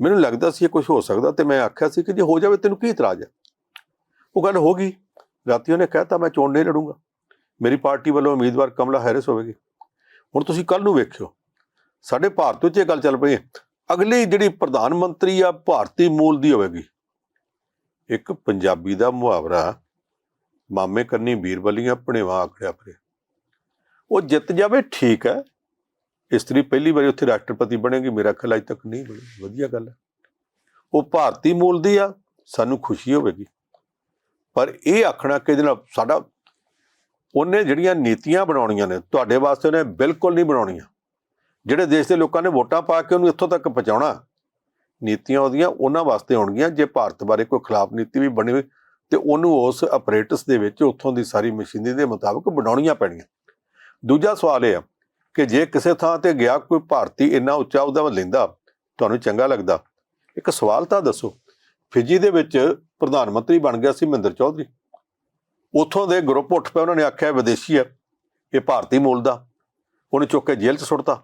ਮੈਨੂੰ ਲੱਗਦਾ ਸੀ ਇਹ ਕੁਝ ਹੋ ਸਕਦਾ ਤੇ ਮੈਂ ਆਖਿਆ ਸੀ ਕਿ ਜੇ ਹੋ ਜਾਵੇ ਤੈਨੂੰ ਕੀ ਇਤਰਾਜ਼ ਹੈ? ਉਹ ਗੱਲ ਹੋ ਗਈ। ਰਾਤੀ ਉਹਨੇ ਕਹਿਤਾ, ਮੈਂ ਚੋਣ ਨਹੀਂ ਲੜੂੰਗਾ। ਮੇਰੀ ਪਾਰਟੀ ਵੱਲੋਂ ਉਮੀਦਵਾਰ ਕਮਲਾ ਹੈਰਿਸ ਹੋਵੇਗੀ। ਹੁਣ ਤੁਸੀਂ ਕੱਲ ਨੂੰ ਵੇਖਿਓ। ਸਾਡੇ ਭਾਰਤ ਵਿੱਚ ਇਹ ਗੱਲ ਚੱਲ ਪਈ ਹੈ। ਅਗਲੀ ਜਿਹੜੀ ਪ੍ਰਧਾਨ ਮੰਤਰੀ ਆ, ਭਾਰਤੀ ਮੂਲ ਦੀ ਹੋਵੇਗੀ। ਇੱਕ ਪੰਜਾਬੀ ਦਾ ਮੁਹਾਵਰਾ, ਮਾਮੇ ਕੰਨੀ ਵੀਰਬਲੀਆਂ ਭਣੇਵਾ ਆਖੜਿਆ ਪਰੇ ਉਹ ਜਿੱਤ ਜਾਵੇ ਠੀਕ ਹੈ। ਇਸਤਰੀ ਪਹਿਲੀ ਵਾਰੀ ਉੱਥੇ ਰਾਸ਼ਟਰਪਤੀ ਬਣੇਗੀ, ਮੇਰਾ ਖਿਆਲ ਅਜੇ ਤੱਕ ਨਹੀਂ ਬਣੀ ਵਧੀਆ ਗੱਲ ਹੈ। ਉਹ ਭਾਰਤੀ ਮੂਲ ਦੀ ਆ, ਸਾਨੂੰ ਖੁਸ਼ੀ ਹੋਵੇਗੀ। ਪਰ ਇਹ ਆਖਣਾ ਕਿ ਇਹਦੇ ਨਾਲ, ਸਾਡਾ ਉਹਨੇ ਜਿਹੜੀਆਂ ਨੀਤੀਆਂ ਬਣਾਉਣੀਆਂ ਨੇ, ਤੁਹਾਡੇ ਵਾਸਤੇ ਉਹਨੇ ਬਿਲਕੁਲ ਨਹੀਂ ਬਣਾਉਣੀਆਂ। ਜਿਹੜੇ ਦੇਸ਼ ਦੇ ਲੋਕਾਂ ਨੇ ਵੋਟਾਂ ਪਾ ਕੇ ਉਹਨੂੰ ਇੱਥੋਂ ਤੱਕ ਪਹੁੰਚਾਉਣਾ, ਨੀਤੀਆਂ ਉਹਦੀਆਂ ਉਹਨਾਂ ਵਾਸਤੇ ਹੋਣਗੀਆਂ, ਜੇ ਭਾਰਤ ਬਾਰੇ ਕੋਈ ਖਿਲਾਫ ਨੀਤੀ ਵੀ ਬਣੀ ਹੋਈ, ਤੇ ਉਹਨੂੰ ਉਸ ਆਪਰੇਟਸ ਦੇ ਵਿੱਚ, ਉੱਥੋਂ ਦੀ ਸਾਰੀ ਮਸ਼ੀਨਰੀ ਦੇ ਮੁਤਾਬਕ ਬਣਾਉਣੀਆਂ ਪੈਣੀਆਂ। ਦੂਜਾ ਸਵਾਲ ਇਹ ਆ ਕਿ ਜੇ ਕਿਸੇ ਥਾਂ ਤੇ ਗਿਆ ਕੋਈ ਭਾਰਤੀ ਇੰਨਾ ਉੱਚਾ ਉਹਦਾ ਲੈਂਦਾ, ਤੁਹਾਨੂੰ ਚੰਗਾ ਲੱਗਦਾ? ਇੱਕ ਸਵਾਲ ਤਾਂ ਦੱਸੋ, ਫਿਜੀ ਦੇ ਵਿੱਚ ਪ੍ਰਧਾਨ ਮੰਤਰੀ ਬਣ ਗਿਆ ਸੀ ਮਹਿੰਦਰ ਚੌਧਰੀ। ਉੱਥੋਂ ਦੇ ਗਰੁੱਪ ਉੱਠ ਪਿਆ ਉਹਨਾਂ ਨੇ ਆਖਿਆ ਵਿਦੇਸ਼ੀ ਹੈ ਇਹ ਭਾਰਤੀ ਮੂਲ ਦਾ। ਉਹਨੇ ਚੁੱਕ ਕੇ ਜੇਲ੍ਹ 'ਚ ਸੁੱਟਤਾ,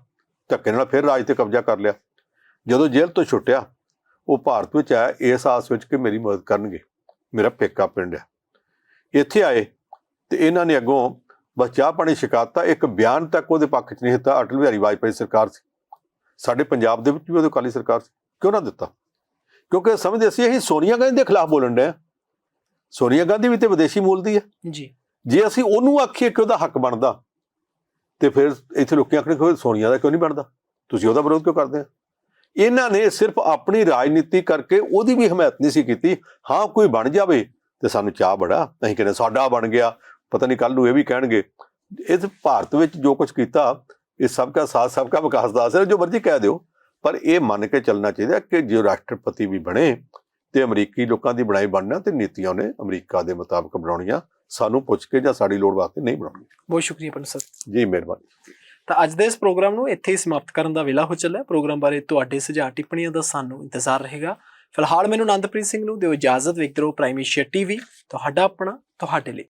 ਧੱਕੇ ਨਾਲ ਫਿਰ ਰਾਜ ਤੇ ਕਬਜ਼ਾ ਕਰ ਲਿਆ। ਜਦੋਂ ਜੇਲ੍ਹ ਤੋਂ ਛੁੱਟਿਆ, ਉਹ ਭਾਰਤ ਵਿੱਚ ਆਇਆ, ਇਸ ਆਸ ਵਿੱਚ ਕਿ ਮੇਰੀ ਮਦਦ ਕਰਨਗੇ। ਮੇਰਾ ਪੇਕਾ ਪਿੰਡ ਹੈ ਇੱਥੇ ਆਏ ਤੇ ਇਹਨਾਂ ਨੇ ਅੱਗੋਂ ਬਸ ਚਾਹ ਪਾਣੀ ਸ਼ਿਕਾਇਤਾਂ ਇੱਕ ਬਿਆਨ ਤੱਕ ਉਹਦੇ ਪੱਖ 'ਚ ਨਹੀਂ ਦਿੱਤਾ, ਅਟਲ ਬਿਹਾਰੀ ਵਾਜਪਾਈ ਸਰਕਾਰ ਸੀ। ਸਾਡੇ ਪੰਜਾਬ ਦੇ ਵਿੱਚ ਵੀ ਉਹਦੇ ਅਕਾਲੀ ਸਰਕਾਰ ਸੀ। ਕਿਉਂ ਨਾ ਦਿੱਤਾ? ਕਿਉਂਕਿ ਸਮਝਦੇ ਸੀ, ਅਸੀਂ ਸੋਨੀਆ ਗਾਂਧੀ ਦੇ ਖਿਲਾਫ ਬੋਲਣ ਡਏ ਹਾਂ ਸੋਨੀਆ ਗਾਂਧੀ ਵੀ ਤੇ ਵਿਦੇਸ਼ੀ ਮੂਲ ਦੀ ਹੈ। ਜੀ। ਜੇ ਅਸੀਂ ਉਹਨੂੰ ਆਖੀਏ ਕਿ ਉਹਦਾ ਹੱਕ ਬਣਦਾ ਤੇ ਫਿਰ ਇੱਥੇ ਲੋਕੀ ਆਖਣੇ ਕਿ ਸੋਨੀਆ ਦਾ ਕਿਉਂ ਨਹੀਂ ਬਣਦਾ? ਤੁਸੀਂ ਉਹਦਾ ਵਿਰੋਧ ਕਿਉਂ ਕਰਦੇ ਆ ਇਹਨਾਂ ਨੇ ਸਿਰਫ ਆਪਣੀ ਰਾਜਨੀਤੀ ਕਰਕੇ ਉਹਦੀ ਵੀ ਹਮਾਇਤ ਨਹੀਂ ਸੀ ਕੀਤੀ। ਹਾਂ ਕੋਈ ਬਣ ਜਾਵੇ ਤੇ ਸਾਨੂੰ ਚਾਹ ਬੜਾ। ਅਸੀਂ ਕਹਿੰਦੇ ਸਾਡਾ ਬਣ ਗਿਆ। ਪਤਾ ਨਹੀਂ ਕੱਲ ਨੂੰ ਇਹ ਵੀ ਕਹਿਣਗੇ। ਇਸ ਭਾਰਤ ਵਿੱਚ ਜੋ ਕੁਝ ਕੀਤਾ ਇਹ ਸਭ ਦਾ ਸਾਥ ਸਭ ਦਾ ਵਿਕਾਸ ਦਾ ਅਸਰ ਜੋ ਮਰਜ਼ੀ ਕਹਿ ਦਿਓ। ਪਰ ਇਹ ਮੰਨ ਕੇ ਚੱਲਣਾ ਚਾਹੀਦਾ ਕਿ ਜੇ ਰਾਸ਼ਟਰਪਤੀ ਵੀ ਬਣੇ ਤੇ ਅਮਰੀਕੀ ਲੋਕਾਂ ਦੀ ਬਣਾਈ ਬਣਨਾ ਤੇ ਨੀਤੀਆਂ ਨੇ ਅਮਰੀਕਾ ਦੇ ਮੁਤਾਬਕ ਬਣਾਉਣੀਆਂ। ਸਾਨੂੰ ਪੁੱਛ ਕੇ ਜਾਂ ਸਾਡੀ ਲੋੜ ਵਾਸਤੇ ਨਹੀਂ ਬਣਾਉਣੀਆਂ ਬਹੁਤ ਸ਼ੁਕਰੀਆ ਪੰਡ ਸਾਹਿਬ ਜੀ ਮਿਹਰਬਾਨੀ। ਤਾਂ ਅੱਜ ਦੇ ਇਸ ਪ੍ਰੋਗਰਾਮ ਨੂੰ ਇੱਥੇ ਹੀ ਸਮਾਪਤ ਕਰਨ ਦਾ ਵੇਲਾ ਹੋ ਚੱਲਾ ਹੈ ਪ੍ਰੋਗਰਾਮ ਬਾਰੇ ਤੁਹਾਡੇ ਸੁਝਾਅ ਟਿੱਪਣੀਆਂ ਦਾ ਸਾਨੂੰ ਇੰਤਜ਼ਾਰ ਰਹੇਗਾ। ਫਿਲਹਾਲ ਮੈਨੂੰ ਆਨੰਦਪ੍ਰੀਤ ਸਿੰਘ ਨੂੰ ਦਿਓ ਇਜਾਜ਼ਤ। ਵੇਖਦੇ ਰਹੋ ਪ੍ਰਾਈਮ ਏਸ਼ੀਆ ਟੀਵੀ ਤੁਹਾਡਾ ਆਪਣਾ ਤੁਹਾਡੇ ਲਈ।